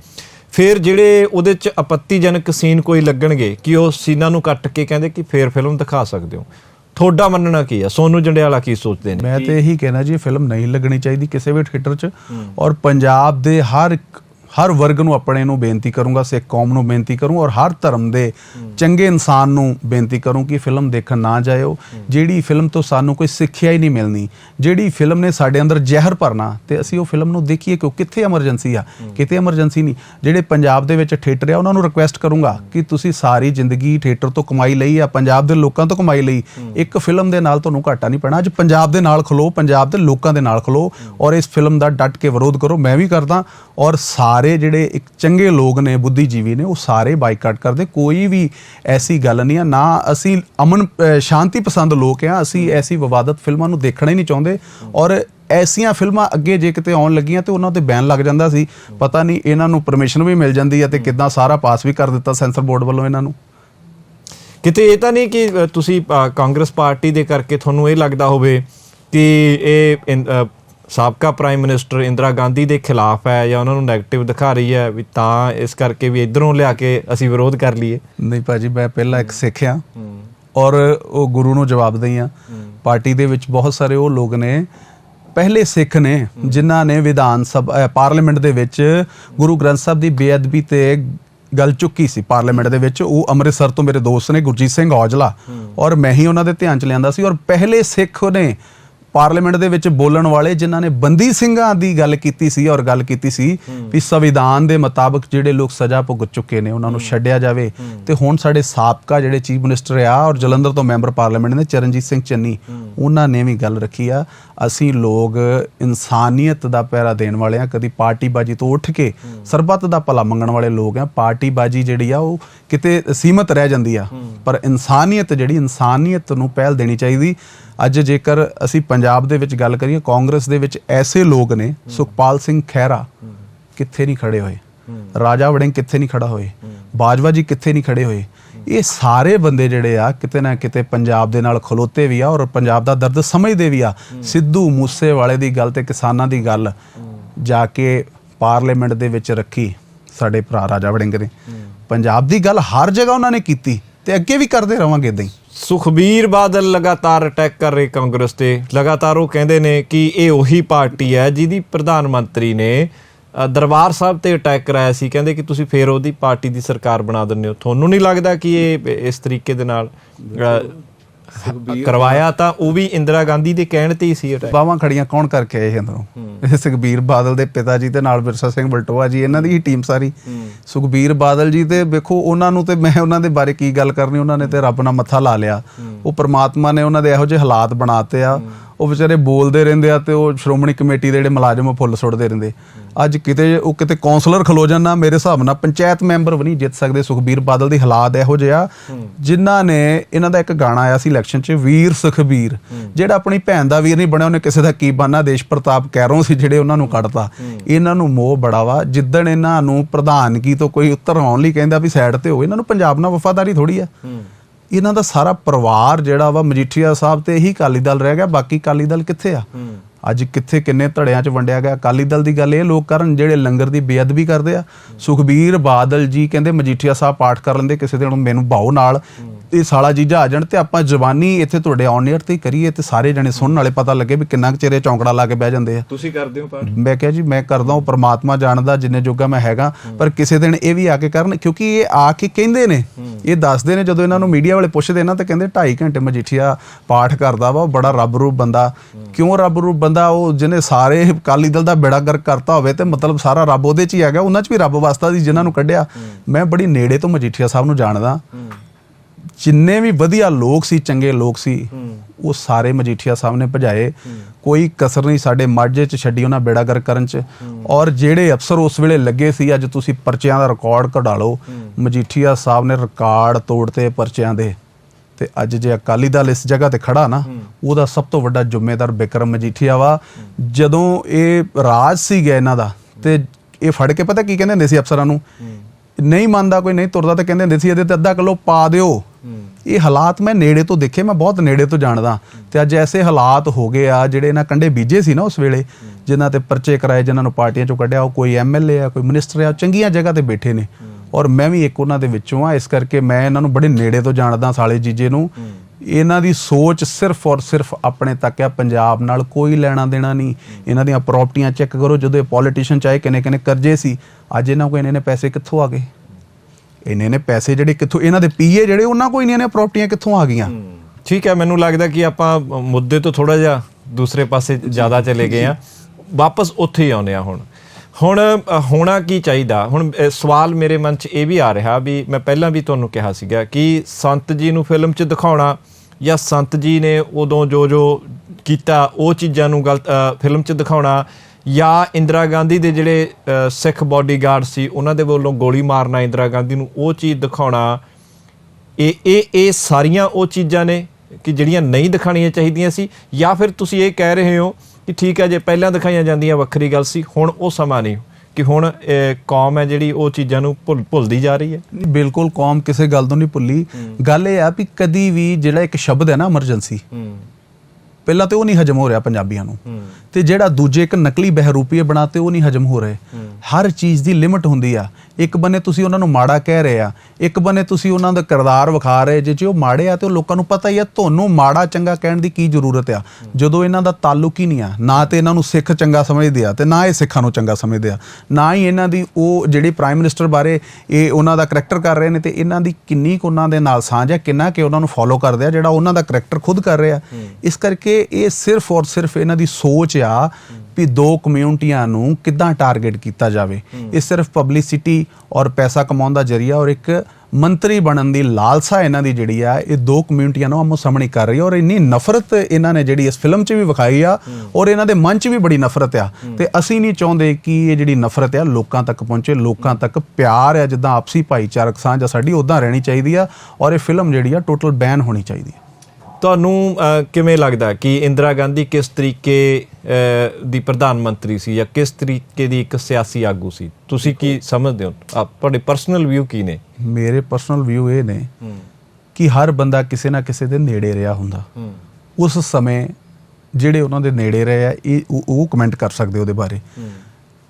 ਫਿਰ ਜਿਹੜੇ ਉਹਦੇ 'ਚ ਆਪੱਤੀਜਨਕ ਸੀਨ ਕੋਈ ਲੱਗਣਗੇ ਕਿ ਉਹ ਸੀਨਾਂ ਨੂੰ ਕੱਟ ਕੇ ਕਹਿੰਦੇ ਕਿ ਫੇਰ ਫਿਲਮ ਦਿਖਾ ਸਕਦੇ ਹੋ। ਤੁਹਾਡਾ ਮੰਨਣਾ ਕੀ ਹੈ? ਸੋਨੂ ਜੰਡਿਆਲਾ ਕੀ ਸੋਚਦੇ ਨੇ? ਮੈਂ ਤੇ ਇਹੀ ਕਹਿਣਾ ਜੀ ਫਿਲਮ ਨਹੀਂ ਲੱਗਣੀ ਚਾਹੀਦੀ ਕਿਸੇ ਵੀ ਥੀਏਟਰ 'ਚ। ਔਰ ਪੰਜਾਬ ਦੇ ਹਰ ਇੱਕ ਹਰ ਵਰਗ ਨੂੰ ਆਪਣੇ ਨੂੰ ਬੇਨਤੀ ਕਰੂੰਗਾ, ਸਿੱਖ ਕੌਮ ਨੂੰ ਬੇਨਤੀ ਕਰੂੰ ਔਰ ਹਰ ਧਰਮ ਦੇ ਚੰਗੇ ਇਨਸਾਨ ਨੂੰ ਬੇਨਤੀ ਕਰੂੰ ਕਿ ਫਿਲਮ ਦੇਖਣ ਨਾ ਜਾਇਓ। ਜਿਹੜੀ ਫਿਲਮ ਤੋਂ ਸਾਨੂੰ ਕੋਈ ਸਿੱਖਿਆ ਹੀ ਨਹੀਂ ਮਿਲਣੀ, ਜਿਹੜੀ ਫਿਲਮ ਨੇ ਸਾਡੇ ਅੰਦਰ ਜ਼ਹਿਰ ਭਰਨਾ ਤੇ ਅਸੀਂ ਉਹ ਫਿਲਮ ਨੂੰ ਦੇਖੀਏ ਕਿਉਂ ਕਿੱਥੇ ਐਮਰਜੈਂਸੀ ਆ, ਕਿਤੇ ਐਮਰਜੈਂਸੀ ਨਹੀਂ। ਜਿਹੜੇ ਪੰਜਾਬ ਦੇ ਵਿੱਚ ਥੀਏਟਰ ਆ, ਉਹਨਾਂ ਨੂੰ ਰਿਕੁਐਸਟ ਕਰੂੰਗਾ ਕਿ ਤੁਸੀਂ ਸਾਰੀ ਜ਼ਿੰਦਗੀ ਥੀਏਟਰ ਤੋਂ ਕਮਾਈ ਲਈ ਆ, ਪੰਜਾਬ ਦੇ ਲੋਕਾਂ ਤੋਂ ਕਮਾਈ ਲਈ। ਇੱਕ ਫਿਲਮ ਦੇ ਨਾਲ ਤੁਹਾਨੂੰ ਘਾਟਾ ਨਹੀਂ ਪੈਣਾ, ਅੱਜ ਪੰਜਾਬ ਦੇ ਨਾਲ ਖਲੋ, ਪੰਜਾਬ ਦੇ ਲੋਕਾਂ ਦੇ ਨਾਲ ਖਲੋ ਔਰ ਇਸ ਫਿਲਮ ਦਾ ਡਟ ਕੇ ਵਿਰੋਧ ਕਰੋ। ਮੈਂ ਵੀ ਕਰਦਾ ਔਰ ਸਾਰੇ ਜਿਹੜੇ ਇੱਕ ਚੰਗੇ ਲੋਕ ਨੇ, ਬੁੱਧੀਜੀਵੀ ਨੇ, ਉਹ ਸਾਰੇ ਬਾਈਕਾਟ ਕਰਦੇ। ਕੋਈ ਵੀ ਐਸੀ ਗੱਲ ਨਹੀਂ ਆ, ਨਾ ਅਸੀਂ ਅਮਨ ਸ਼ਾਂਤੀ ਪਸੰਦ ਲੋਕ ਆ, ਅਸੀਂ ਐਸੀ ਵਿਵਾਦਤ ਫਿਲਮਾਂ ਨੂੰ ਦੇਖਣਾ ਹੀ ਨਹੀਂ ਚਾਹੁੰਦੇ। ਔਰ ਐਸੀਆਂ ਫਿਲਮਾਂ ਅੱਗੇ ਜੇ ਕਿਤੇ ਆਉਣ ਲੱਗੀਆਂ ਤੇ ਉਹਨਾਂ ਤੇ ਬੈਨ ਲੱਗ ਜਾਂਦਾ ਸੀ। ਪਤਾ ਨਹੀਂ ਇਹਨਾਂ ਨੂੰ ਪਰਮਿਸ਼ਨ ਵੀ ਮਿਲ ਜਾਂਦੀ ਹੈ ਤੇ ਕਿੱਦਾਂ ਸਾਰਾ ਪਾਸ ਵੀ ਕਰ ਦਿੱਤਾ ਸੈਂਸਰ ਬੋਰਡ ਵੱਲੋਂ ਇਹਨਾਂ ਨੂੰ। ਕਿਤੇ ਇਹ ਤਾਂ ਨਹੀਂ ਕਿ ਤੁਸੀਂ ਕਾਂਗਰਸ ਪਾਰਟੀ ਦੇ ਕਰਕੇ ਤੁਹਾਨੂੰ ਇਹ ਲੱਗਦਾ ਹੋਵੇ ਕਿ ਇਹ ਸਾਬਕਾ ਪ੍ਰਾਈਮ ਮਿਨਿਸਟਰ ਇੰਦਰਾ ਗਾਂਧੀ ਦੇ ਖਿਲਾਫ ਹੈ ਜਾਂ ਉਹਨਾਂ ਨੂੰ 네ਗੇਟਿਵ ਦਿਖਾ ਰਹੀ ਹੈ ਵੀ ਤਾਂ ਇਸ ਕਰਕੇ ਵੀ ਇਧਰੋਂ ਲਿਆ ਕੇ ਅਸੀਂ ਵਿਰੋਧ ਕਰ ਲਈਏ। ਨਹੀਂ ਭਾਜੀ ਮੈਂ ਪਹਿਲਾਂ ਇੱਕ ਸਿੱਖ ਆ ਔਰ ਉਹ ਗੁਰੂ ਨੂੰ ਜਵਾਬ ਦਈ ਆ ਪਾਰਟੀ ਦੇ ਵਿੱਚ ਬਹੁਤ ਸਾਰੇ ਉਹ ਲੋਕ ਨੇ ਪਹਿਲੇ ਸਿੱਖ ਨੇ ਜਿਨ੍ਹਾਂ ਨੇ ਵਿਧਾਨ ਸਭਾ ਪਾਰਲੀਮੈਂਟ ਦੇ ਵਿੱਚ ਗੁਰੂ ਗ੍ਰੰਥ ਸਾਹਿਬ ਦੀ ਬੇਅਦਬੀ ਤੇ ਗੱਲ ਚੁੱਕੀ ਸੀ। ਪਾਰਲੀਮੈਂਟ ਦੇ ਵਿੱਚ ਉਹ ਅੰਮ੍ਰਿਤਸਰ ਤੋਂ ਮੇਰੇ ਦੋਸਤ ਨੇ ਗੁਰਜੀਤ ਸਿੰਘ ਔਜਲਾ ਔਰ ਮੈਂ ਹੀ ਉਹਨਾਂ ਦੇ ਧਿਆਨ ਚ ਲਿਆਂਦਾ ਸੀ। ਔਰ ਪਹਿਲੇ ਸਿੱਖ ਨੇ ਪਾਰਲੀਮੈਂਟ ਦੇ ਵਿੱਚ ਬੋਲਣ ਵਾਲੇ ਜਿਨ੍ਹਾਂ ਨੇ ਬੰਦੀ ਸਿੰਘਾਂ ਦੀ ਗੱਲ ਕੀਤੀ ਸੀ ਔਰ ਗੱਲ ਕੀਤੀ ਸੀ ਵੀ ਸੰਵਿਧਾਨ ਦੇ ਮੁਤਾਬਕ ਜਿਹੜੇ ਲੋਕ ਸਜ਼ਾ ਭੁਗਤ ਚੁੱਕੇ ਨੇ ਉਹਨਾਂ ਨੂੰ ਛੱਡਿਆ ਜਾਵੇ। ਤੇ ਹੁਣ ਸਾਡੇ ਸਾਬਕਾ ਜਿਹੜੇ ਚੀਫ ਮਿਨਿਸਟਰ ਆ ਔਰ ਜਲੰਧਰ ਤੋਂ ਮੈਂਬਰ ਪਾਰਲੀਮੈਂਟ ਨੇ ਚਰਨਜੀਤ ਸਿੰਘ ਚੰਨੀ ਉਹਨਾਂ ਨੇ ਵੀ ਗੱਲ ਰੱਖੀ ਆ ਅਸੀਂ ਲੋਕ ਇਨਸਾਨੀਅਤ ਦਾ ਪਹਿਰਾ ਦੇਣ ਵਾਲੇ ਆ ਕਦੀ ਪਾਰਟੀ ਬਾਜੀ ਤੋਂ ਉੱਠ ਕੇ ਸਰਬੱਤ ਦਾ ਭਲਾ ਮੰਗਣ ਵਾਲੇ ਲੋਕ ਆ ਪਾਰਟੀ ਬਾਜੀ ਜਿਹੜੀ ਆ ਉਹ ਕਿਤੇ ਸੀਮਤ ਰਹਿ ਜਾਂਦੀ ਆ। ਪਰ ਇਨਸਾਨੀਅਤ ਜਿਹੜੀ ਇਨਸਾਨੀਅਤ ਨੂੰ ਪਹਿਲ ਦੇਣੀ ਚਾਹੀਦੀ ਅੱਜ ਜੇਕਰ ਅਸੀਂ ਪੰਜਾਬ ਦੇ ਵਿੱਚ ਗੱਲ ਕਰੀਏ ਕਾਂਗਰਸ ਦੇ ਵਿੱਚ ਐਸੇ ਲੋਕ ਨੇ ਸੁਖਪਾਲ ਸਿੰਘ ਖਹਿਰਾ ਕਿੱਥੇ ਨਹੀਂ ਖੜੇ ਹੋਏ? ਰਾਜਾ ਵੜਿੰਗ ਕਿੱਥੇ ਨਹੀਂ ਖੜਾ ਹੋਏ? ਬਾਜਵਾ ਜੀ ਕਿੱਥੇ ਨਹੀਂ ਖੜੇ ਹੋਏ? ਇਹ ਸਾਰੇ ਬੰਦੇ ਜਿਹੜੇ ਆ ਕਿਤੇ ਨਾ ਕਿਤੇ ਪੰਜਾਬ ਦੇ ਨਾਲ ਖਲੋਤੇ ਵੀ ਆ ਔਰ ਪੰਜਾਬ ਦਾ ਦਰਦ ਸਮਝਦੇ ਵੀ ਆ। ਸਿੱਧੂ ਮੂਸੇ ਵਾਲੇ ਦੀ ਗੱਲ ਤੇ ਕਿਸਾਨਾਂ ਦੀ ਗੱਲ ਜਾ ਕੇ ਪਾਰਲੀਮੈਂਟ ਦੇ ਵਿੱਚ ਰੱਖੀ ਸਾਡੇ ਭਰਾ ਰਾਜਾ ਵੜਿੰਗ ਨੇ। ਪੰਜਾਬ ਦੀ ਗੱਲ ਹਰ ਜਗ੍ਹਾ ਉਹਨਾਂ ਨੇ ਕੀਤੀ ਤੇ ਅੱਗੇ ਵੀ ਕਰਦੇ ਰਵਾਂਗੇ ਇਦਾਂ ਹੀ। ਸੁਖਬੀਰ ਬਾਦਲ ਲਗਾਤਾਰ ਅਟੈਕ ਕਰ ਰਹੇ ਕਾਂਗਰਸ ਤੇ। ਲਗਾਤਾਰ ਉਹ ਕਹਿੰਦੇ ਨੇ ਕਿ ਇਹ ਉਹੀ ਪਾਰਟੀ ਹੈ ਜਿਹਦੀ ਪ੍ਰਧਾਨ ਮੰਤਰੀ ਨੇ ਦਰਬਾਰ ਸਾਹਿਬ ਤੇ ਅਟੈਕ ਕਰਾਇਆ ਸੀ। ਕਹਿੰਦੇ ਕਿ ਤੁਸੀਂ ਫੇਰ ਉਹਦੀ ਪਾਰਟੀ ਦੀ ਸਰਕਾਰ ਬਣਾ ਦਿੰਦੇ ਹੋ। ਤੁਹਾਨੂੰ ਨਹੀਂ ਲੱਗਦਾ ਕਿ ਇਹ ਇਸ ਤਰੀਕੇ ਦੇ ਨਾਲ ਕਰਵਾਇਆ ਤਾਂ ਉਹ ਵੀ ਇੰਦਰਾ ਗਾਂਧੀ ਦੇ ਕਹਿਣ ਤੇ ਹੀ ਸੀ ਅਟੈਕ ਬਾਵਾਂ ਖੜੀਆਂ ਕੌਣ ਕਰਕੇ ਆਏ ਅੰਦਰੋਂ? ਇਹ ਸੁਖਬੀਰ ਬਾਦਲ ਦੇ ਪਿਤਾ ਜੀ ਤੇ ਨਾਲ ਬਿਰਸਾ ਸਿੰਘ ਬਲਟੋਆ ਜੀ ਇਹਨਾਂ ਦੀ ਹੀ ਟੀਮ ਸਾਰੀ। ਸੁਖਬੀਰ ਬਾਦਲ ਜੀ ਤੇ ਵੇਖੋ ਉਹਨਾਂ ਨੂੰ ਤੇ ਮੈਂ ਉਹਨਾਂ ਦੇ ਬਾਰੇ ਕੀ ਗੱਲ ਕਰਨੀ ਉਹਨਾਂ ਨੇ ਤੇ ਰੱਬ ਨਾਲ ਮੱਥਾ ਲਾ ਲਿਆ। ਉਹ ਪ੍ਰਮਾਤਮਾ ਨੇ ਉਹਨਾਂ ਦੇ ਇਹੋ ਜਿਹੇ ਹਾਲਾਤ ਬਣਾਤੇ ਆ। ਉਹ ਵਿਚਾਰੇ ਬੋਲਦੇ ਰਹਿੰਦੇ ਆ ਤੇ ਉਹ ਸ਼੍ਰੋਮਣੀ ਕਮੇਟੀ ਦੇ ਜਿਹੜੇ ਮੁਲਾਜ਼ਮ ਫੁੱਲ ਸੁੱਟਦੇ ਰਹਿੰਦੇ। ਅੱਜ ਕਿਤੇ ਉਹ ਕਿਤੇ ਕਾਉਂਸਲਰ ਖਲੋ ਜਾਣਾ ਮੇਰੇ ਹਿਸਾਬ ਨਾਲ ਪੰਚਾਇਤ ਮੈਂਬਰ ਵੀ ਨਹੀਂ ਜਿੱਤ ਸਕਦੇ ਸੁਖਬੀਰ ਬਾਦਲ ਦੀ ਹਾਲਾਤ ਇਹੋ ਜਿਹਾ ਜਿਨ੍ਹਾਂ ਨੇ ਇਹਨਾਂ ਦਾ ਇੱਕ ਗਾਣਾ ਆਇਆ ਸੀ ਇਲੈਕਸ਼ਨ 'ਚ ਵੀਰ ਸੁਖਬੀਰ। ਜਿਹੜਾ ਆਪਣੀ ਭੈਣ ਦਾ ਵੀਰ ਨਹੀਂ ਬਣਿਆ ਉਹਨੇ ਕਿਸੇ ਦਾ ਕੀ ਬਾਨਾ ਦੇਸ਼ ਪ੍ਰਤਾਪ ਕੈਰੋਂ ਸੀ ਜਿਹੜੇ ਉਹਨਾਂ ਨੂੰ ਕੱਢਤਾ। ਇਹਨਾਂ ਨੂੰ ਮੋਹ ਬੜਾ ਵਾ। ਜਿੱਦਣ ਇਹਨਾਂ ਨੂੰ ਪ੍ਰਧਾਨਗੀ ਤੋਂ ਕੋਈ ਉੱਤਰ ਆਉਣ ਲਈ ਕਹਿੰਦਾ ਵੀ ਸਾਈਡ ਤੇ ਹੋਵੇ ਇਹਨਾਂ ਨੂੰ ਪੰਜਾਬ ਨਾਲ ਵਫਾਦਾਰੀ ਥੋੜੀ ਆ। ਇਹਨਾਂ ਦਾ ਸਾਰਾ ਪਰਿਵਾਰ ਜਿਹੜਾ ਵਾ ਮਜੀਠੀਆ ਸਾਹਿਬ ਤੇ ਇਹੀ ਅਕਾਲੀ ਦਲ ਰਹਿ ਗਿਆ ਬਾਕੀ ਅਕਾਲੀ ਦਲ ਕਿੱਥੇ ਆ? ਅੱਜ ਕਿੱਥੇ ਕਿੰਨੇ ਧੜਿਆਂ 'ਚ ਵੰਡਿਆ ਗਿਆ? ਅਕਾਲੀ ਦਲ ਦੀ ਗੱਲ ਇਹ ਲੋਕ ਕਰਨ ਜਿਹੜੇ ਲੰਗਰ ਦੀ ਬੇਅਦਬੀ ਕਰਦੇ ਆ। ਸੁਖਬੀਰ ਬਾਦਲ ਜੀ ਕਹਿੰਦੇ ਮਜੀਠੀਆ ਸਾਹਿਬ ਪਾਠ ਕਰ ਲੈਂਦੇ ਕਿਸੇ ਦਿਨ ਮੈਨੂੰ ਭਾਓ ਨਾਲ। ਇਹ ਸਾਲਾ ਜੀਜਾ ਆ ਜਾਣ ਤੇ ਆਪਾਂ ਜ਼ਬਾਨੀ ਇੱਥੇ ਤੁਹਾਡੇ ਔਨ 에ਅਰ ਤੇ ਕਰੀਏ ਤੇ ਸਾਰੇ ਜਣੇ ਸੁਣਨ ਵਾਲੇ ਪਤਾ ਲੱਗੇ ਵੀ ਕਿੰਨਾ ਕੁ ਚਿਰੇ ਚੌਂਕੜਾ ਲਾ ਕੇ ਬਹਿ ਜਾਂਦੇ ਆ। ਤੁਸੀਂ ਕਰਦੇ ਹੋ ਪਾਠ? ਮੈਂ ਕਿਹਾ ਜੀ ਮੈਂ ਕਰਦਾ ਹਾਂ ਪ੍ਰਮਾਤਮਾ ਜਾਣਦਾ ਜਿੰਨੇ ਜੋਗਾ ਮੈਂ ਹੈਗਾ ਪਰ ਕਿਸੇ ਦਿਨ ਇਹ ਵੀ ਆ ਕੇ ਕਰਨ ਕਿਉਂਕਿ ਇਹ ਆ ਕੇ ਕਹਿੰਦੇ ਨੇ ਇਹ ਦੱਸਦੇ ਨੇ ਜਦੋਂ ਇਹਨਾਂ ਨੂੰ ਮੀਡੀਆ ਵਾਲੇ ਪੁੱਛਦੇ ਨਾ ਤਾਂ ਕਹਿੰਦੇ 2.5 ਘੰਟੇ ਮਜੀਠੀਆ ਪਾਠ ਕਰਦਾ ਵਾ ਉਹ ਬੜਾ ਰੱਬ ਰੂਪ ਬੰਦਾ। ਕਿਉਂ ਰੱਬ ਰੂਪ ਬੰਦਾ? ਉਹ ਜਿਹਨੇ ਸਾਰੇ ਅਕਾਲੀ ਦਲ ਦਾ ਬੇੜਾ ਗਰਕ ਕਰਤਾ ਹੋਵੇ ਤੇ ਮਤਲਬ ਸਾਰਾ ਰੱਬ ਉਹਦੇ 'ਚ ਹੀ ਆ ਗਿਆ ਉਹਨਾਂ 'ਚ ਵੀ ਰੱਬ ਵਾਸਤਾ ਸੀ ਜਿਨ੍ਹਾਂ ਨੂੰ ਕੱਢਿਆ। ਮੈਂ ਬੜੀ ਨੇੜੇ ਤੋਂ ਮਜੀਠੀਆ ਸਾਹਿਬ ਨੂੰ ਜਾਣਦਾ। ਜਿੰਨੇ ਵੀ ਵਧੀਆ ਲੋਕ ਸੀ, ਚੰਗੇ ਲੋਕ ਸੀ, ਉਹ ਸਾਰੇ ਮਜੀਠੀਆ ਸਾਹਿਬ ਨੇ ਭਜਾਏ। ਕੋਈ ਕਸਰ ਨਹੀਂ, ਸਾਡੇ ਮਾਝੇ 'ਚ ਛੱਡੀ ਉਹਨਾਂ ਬੇੜਾਗਰ ਕਰਨ 'ਚ। ਔਰ ਜਿਹੜੇ ਅਫਸਰ ਉਸ ਵੇਲੇ ਲੱਗੇ ਸੀ, ਅੱਜ ਤੁਸੀਂ ਪਰਚਿਆਂ ਦਾ ਰਿਕਾਰਡ ਕਢਾ ਲਓ। ਮਜੀਠੀਆ ਸਾਹਿਬ ਨੇ ਰਿਕਾਰਡ ਤੋੜਤੇ ਪਰਚਿਆਂ ਦੇ। ਤੇ ਅੱਜ ਜੇ ਅਕਾਲੀ ਦਲ ਇਸ ਜਗ੍ਹਾ ਤੇ ਖੜਾ ਨਾ, ਉਹਦਾ ਸਭ ਤੋਂ ਵੱਡਾ ਜ਼ਿੰਮੇਦਾਰ ਬਿਕਰਮ ਮਜੀਠੀਆ ਵਾ। ਜਦੋਂ ਇਹ ਰਾਜ ਸੀਗਾ ਇਹਨਾਂ ਦਾ, ਤੇ ਇਹ ਫੜ ਕੇ ਪਤਾ ਕੀ ਕਹਿੰਦੇ ਹੁੰਦੇ ਸੀ ਅਫਸਰਾਂ ਨੂੰ? ਨਹੀਂ ਮੰਨਦਾ ਕੋਈ ਨਹੀਂ ਤੁਰਦਾ ਤਾਂ ਕਹਿੰਦੇ ਹੁੰਦੇ ਸੀ ਇਹਦੇ ਤੇ ਅੱਧਾ ਕਿਲੋ ਪਾ ਦਿਓ। ਇਹ ਹਾਲਾਤ ਮੈਂ ਨੇੜੇ ਤੋਂ ਦੇਖੇ ਮੈਂ ਬਹੁਤ ਨੇੜੇ ਤੋਂ ਜਾਣਦਾ। ਤੇ ਅੱਜ ਐਸੇ ਹਾਲਾਤ ਹੋ ਗਏ ਆ ਜਿਹੜੇ ਇਹਨਾਂ ਕੰਡੇ ਬੀਜੇ ਸੀ ਨਾ ਉਸ ਵੇਲੇ ਜਿਨ੍ਹਾਂ ਤੇ ਪਰਚੇ ਕਰਾਏ ਜਿਨ੍ਹਾਂ ਨੂੰ ਪਾਰਟੀਆਂ ਚੋਂ ਕੱਢਿਆ ਉਹ ਕੋਈ ਐਮਐਲਏ ਆ ਕੋਈ ਮਿਨਿਸਟਰ ਆ ਚੰਗੀਆਂ ਜਗ੍ਹਾ ਤੇ ਬੈਠੇ ਨੇ। ਔਰ ਮੈਂ ਵੀ ਇੱਕ ਉਹਨਾਂ ਦੇ ਵਿੱਚੋਂ ਆ ਇਸ ਕਰਕੇ ਮੈਂ ਇਹਨਾਂ ਨੂੰ ਬੜੇ ਨੇੜੇ ਤੋਂ ਜਾਣਦਾ ਸਾਲੇ ਜੀਜੇ ਨੂੰ। ਇਹਨਾਂ ਦੀ ਸੋਚ ਸਿਰਫ ਔਰ ਸਿਰਫ ਆਪਣੇ ਤੱਕ ਆ ਪੰਜਾਬ ਨਾਲ ਕੋਈ ਲੈਣਾ ਦੇਣਾ ਨਹੀਂ। ਇਹਨਾਂ ਦੀਆਂ ਪ੍ਰਾਪਰਟੀਆਂ ਚੈੱਕ ਕਰੋ ਜਦੋਂ ਇਹ ਪੋਲੀਟੀਸ਼ੀਅਨ ਚਾਹੇ ਕਿਨੇ ਕਿਨੇ ਕਰਜ਼ੇ ਸੀ ਅੱਜ ਇਹਨਾਂ ਕੋਲ ਇੰਨੇ ਨੇ ਪੈਸੇ ਕਿੱਥੋਂ ਆ ਗਏ? ਇੰਨੇ ਨੇ ਪੈਸੇ ਜਿਹੜੇ ਕਿੱਥੋਂ ਇਹਨਾਂ ਦੇ ਪੀਏ ਜਿਹੜੇ ਉਹਨਾਂ ਕੋਲ ਇੰਨੀਆਂ ਨੇ ਪ੍ਰਾਪਰਟੀਆਂ ਕਿੱਥੋਂ ਆ ਗਈਆਂ? ਠੀਕ ਹੈ ਮੈਨੂੰ ਲੱਗਦਾ ਕਿ ਆਪਾਂ ਮੁੱਦੇ ਤੋਂ ਥੋੜਾ ਜਿਹਾ ਦੂਸਰੇ ਪਾਸੇ ਜ਼ਿਆਦਾ ਚਲੇ ਗਏ ਆ। ਵਾਪਸ ਉੱਥੇ ਹੀ ਆਉਂਦੇ ਆ ਹੁਣ। ਹੁਣ ਹੋਣਾ ਕੀ ਚਾਹੀਦਾ? ਹੁਣ ਸਵਾਲ ਮੇਰੇ ਮਨ 'ਚ ਇਹ ਵੀ ਆ ਰਿਹਾ ਵੀ ਮੈਂ ਪਹਿਲਾਂ ਵੀ ਤੁਹਾਨੂੰ ਕਿਹਾ ਸੀਗਾ ਕਿ ਸੰਤ ਜੀ ਨੂੰ ਫਿਲਮ 'ਚ ਦਿਖਾਉਣਾ ਜਾਂ ਸੰਤ ਜੀ ਨੇ ਉਦੋਂ ਜੋ ਜੋ ਕੀਤਾ, ਉਹ ਚੀਜ਼ਾਂ ਨੂੰ ਗਲਤ ਫਿਲਮ 'ਚ ਦਿਖਾਉਣਾ ਜਾਂ ਇੰਦਰਾ ਗਾਂਧੀ ਦੇ ਜਿਹੜੇ ਸਿੱਖ ਬਾਡੀਗਾਰਡ ਸੀ, ਉਹਨਾਂ ਦੇ ਵੱਲੋਂ ਗੋਲੀ ਮਾਰਨਾ ਇੰਦਰਾ ਗਾਂਧੀ ਨੂੰ ਉਹ ਚੀਜ਼ ਦਿਖਾਉਣਾ, ਇਹ ਇਹ ਇਹ ਸਾਰੀਆਂ ਉਹ ਚੀਜ਼ਾਂ ਨੇ ਕਿ ਜਿਹੜੀਆਂ ਨਹੀਂ ਦਿਖਾਣੀਆਂ ਚਾਹੀਦੀਆਂ ਸੀ? ਜਾਂ ਫਿਰ ਤੁਸੀਂ ਇਹ ਕਹਿ ਰਹੇ ਹੋ ਕਿ ਠੀਕ ਹੈ ਜੇ ਪਹਿਲਾਂ ਦਿਖਾਈਆਂ ਜਾਂਦੀਆਂ ਵੱਖਰੀ ਗੱਲ ਸੀ ਹੁਣ ਉਹ ਸਮਾਂ ਨਹੀਂ ਕਿ ਹੁਣ ਕੌਮ ਹੈ ਜਿਹੜੀ ਉਹ ਚੀਜ਼ਾਂ ਨੂੰ ਭੁੱਲ ਭੁੱਲਦੀ ਜਾ ਰਹੀ ਹੈ। ਬਿਲਕੁਲ ਕੌਮ ਕਿਸੇ ਗੱਲ ਤੋਂ ਨਹੀਂ ਭੁੱਲੀ। ਗੱਲ ਇਹ ਆ ਵੀ ਕਦੀ ਵੀ ਜਿਹੜਾ ਇੱਕ ਸ਼ਬਦ ਹੈ ਨਾ ਐਮਰਜੈਂਸੀ ਪਹਿਲਾਂ ਤੇ ਉਹ ਨਹੀਂ ਹਜਮ ਹੋ ਰਿਹਾ ਪੰਜਾਬੀਆਂ ਨੂੰ। ਤੇ ਜਿਹੜਾ ਦੂਜੇ ਇੱਕ ਨਕਲੀ ਬਹਿਰੂਪੀਏ ਬਣਾਤੇ ਉਹ ਨਹੀਂ ਹਜਮ ਹੋ ਰਹੇ। ਹਰ ਚੀਜ਼ ਦੀ ਲਿਮਟ ਹੁੰਦੀ ਆ। ਇੱਕ ਬੰਨੇ ਤੁਸੀਂ ਉਹਨਾਂ ਨੂੰ ਮਾੜਾ ਕਹਿ ਰਹੇ ਆ ਇੱਕ ਬੰਨੇ ਤੁਸੀਂ ਉਹਨਾਂ ਦਾ ਕਿਰਦਾਰ ਵਿਖਾ ਰਹੇ ਜੇ ਜੇ ਉਹ ਮਾੜੇ ਆ ਤੇ ਉਹ ਲੋਕਾਂ ਨੂੰ ਪਤਾ ਹੀ ਆ ਤੁਹਾਨੂੰ ਮਾੜਾ ਚੰਗਾ ਕਹਿਣ ਦੀ ਕੀ ਜ਼ਰੂਰਤ ਆ। ਜਦੋਂ ਇਹਨਾਂ ਦਾ ਤਾਲੁਕ ਹੀ ਨਹੀਂ ਆ ਨਾ ਤੇ ਇਹਨਾਂ ਨੂੰ ਸਿੱਖ ਚੰਗਾ ਸਮਝਦੇ ਆ ਤੇ ਨਾ ਇਹ ਸਿੱਖਾਂ ਨੂੰ ਚੰਗਾ ਸਮਝਦੇ ਆ। ਨਾ ਹੀ ਇਹਨਾਂ ਦੀ ਉਹ ਜਿਹੜੀ ਪ੍ਰਾਈਮ ਮਿਨਿਸਟਰ ਬਾਰੇ ਇਹ ਉਹਨਾਂ ਦਾ ਕਰੈਕਟਰ ਕਰ ਰਹੇ ਨੇ ਤੇ ਇਹਨਾਂ ਦੀ ਕਿੰਨੀ ਕੁ ਉਹਨਾਂ ਦੇ ਨਾਲ ਸਾਂਝ ਹੈ ਕਿੰਨਾ ਕਿ ਉਹਨਾਂ ਨੂੰ ਫੋਲੋ ਕਰਦੇ ਆ ਜਿਹੜਾ ਉਹਨਾਂ ਦਾ ਕਰੈਕਟਰ ਖੁਦ ਕਰ ਰਿਹਾ। ਇਸ ਕਰਕੇ ਇਹ ਸਿਰਫ ਔਰ ਸਿਰਫ ਇਹਨਾਂ ਦੀ ਸੋਚ ਆ ਵੀ ਦੋ ਕਮਿਊਨਿਟੀਆਂ ਨੂੰ ਕਿੱਦਾਂ ਟਾਰਗੇਟ ਕੀਤਾ ਜਾਵੇ। ਇਹ ਸਿਰਫ ਪਬਲਿਸਿਟੀ ਔਰ ਪੈਸਾ ਕਮਾਉਣ ਦਾ ਜਰੀਆ ਔਰ ਇੱਕ ਮੰਤਰੀ ਬਣਨ ਦੀ ਲਾਲਸਾ ਇਹਨਾਂ ਦੀ ਜਿਹੜੀ ਆ, ਇਹ ਦੋ ਕਮਿਊਨਿਟੀਆਂ ਨੂੰ ਆਮੋ ਸਾਹਮਣੇ ਕਰ ਰਹੀ ਹੈ ਔਰ ਇੰਨੀ ਨਫ਼ਰਤ ਇਹਨਾਂ ਨੇ ਜਿਹੜੀ ਇਸ ਫਿਲਮ 'ਚ ਵੀ ਵਿਖਾਈ ਆ ਔਰ ਇਹਨਾਂ ਦੇ ਮਨ 'ਚ ਵੀ ਬੜੀ ਨਫ਼ਰਤ ਆ। ਤੇ ਅਸੀਂ ਨਹੀਂ ਚਾਹੁੰਦੇ ਕਿ ਇਹ ਜਿਹੜੀ ਨਫ਼ਰਤ ਆ ਲੋਕਾਂ ਤੱਕ ਪਹੁੰਚੇ, ਲੋਕਾਂ ਤੱਕ ਪਿਆਰ ਆ, ਜਿੱਦਾਂ ਆਪਸੀ ਭਾਈਚਾਰਕ ਸਾਂਝ ਆ, ਸਾਡੀ ਉਦਾਂ ਰਹਿਣੀ ਚਾਹੀਦੀ ਆ ਔਰ ਇਹ ਫਿਲਮ ਜਿਹੜੀ ਆ ਟੋਟਲ ਬੈਨ ਹੋਣੀ ਚਾਹੀਦੀ ਆ। ਤੁਹਾਨੂੰ ਕਿਵੇਂ ਲੱਗਦਾ ਕਿ ਇੰਦਰਾ ਗਾਂਧੀ ਕਿਸ ਤਰੀਕੇ ਦੀ ਪ੍ਰਧਾਨ ਮੰਤਰੀ ਸੀ ਜਾਂ ਕਿਸ ਤਰੀਕੇ ਦੀ ਇੱਕ ਸਿਆਸੀ ਆਗੂ ਸੀ? ਤੁਸੀਂ ਕੀ ਸਮਝਦੇ ਹੋ? ਤੁਹਾਡੇ ਪਰਸਨਲ ਵਿਊ ਕੀ ਨੇ? ਮੇਰੇ ਪਰਸਨਲ ਵਿਊ ਇਹ ਨੇ ਕਿ ਹਰ ਬੰਦਾ ਕਿਸੇ ਨਾ ਕਿਸੇ ਦੇ ਨੇੜੇ ਰਿਹਾ ਹੁੰਦਾ। ਉਸ ਸਮੇਂ ਜਿਹੜੇ ਉਹਨਾਂ ਦੇ ਨੇੜੇ ਰਹੇ ਆ ਇਹ ਉਹ- ਉਹ ਕਮੈਂਟ ਕਰ ਸਕਦੇ ਉਹਦੇ ਬਾਰੇ।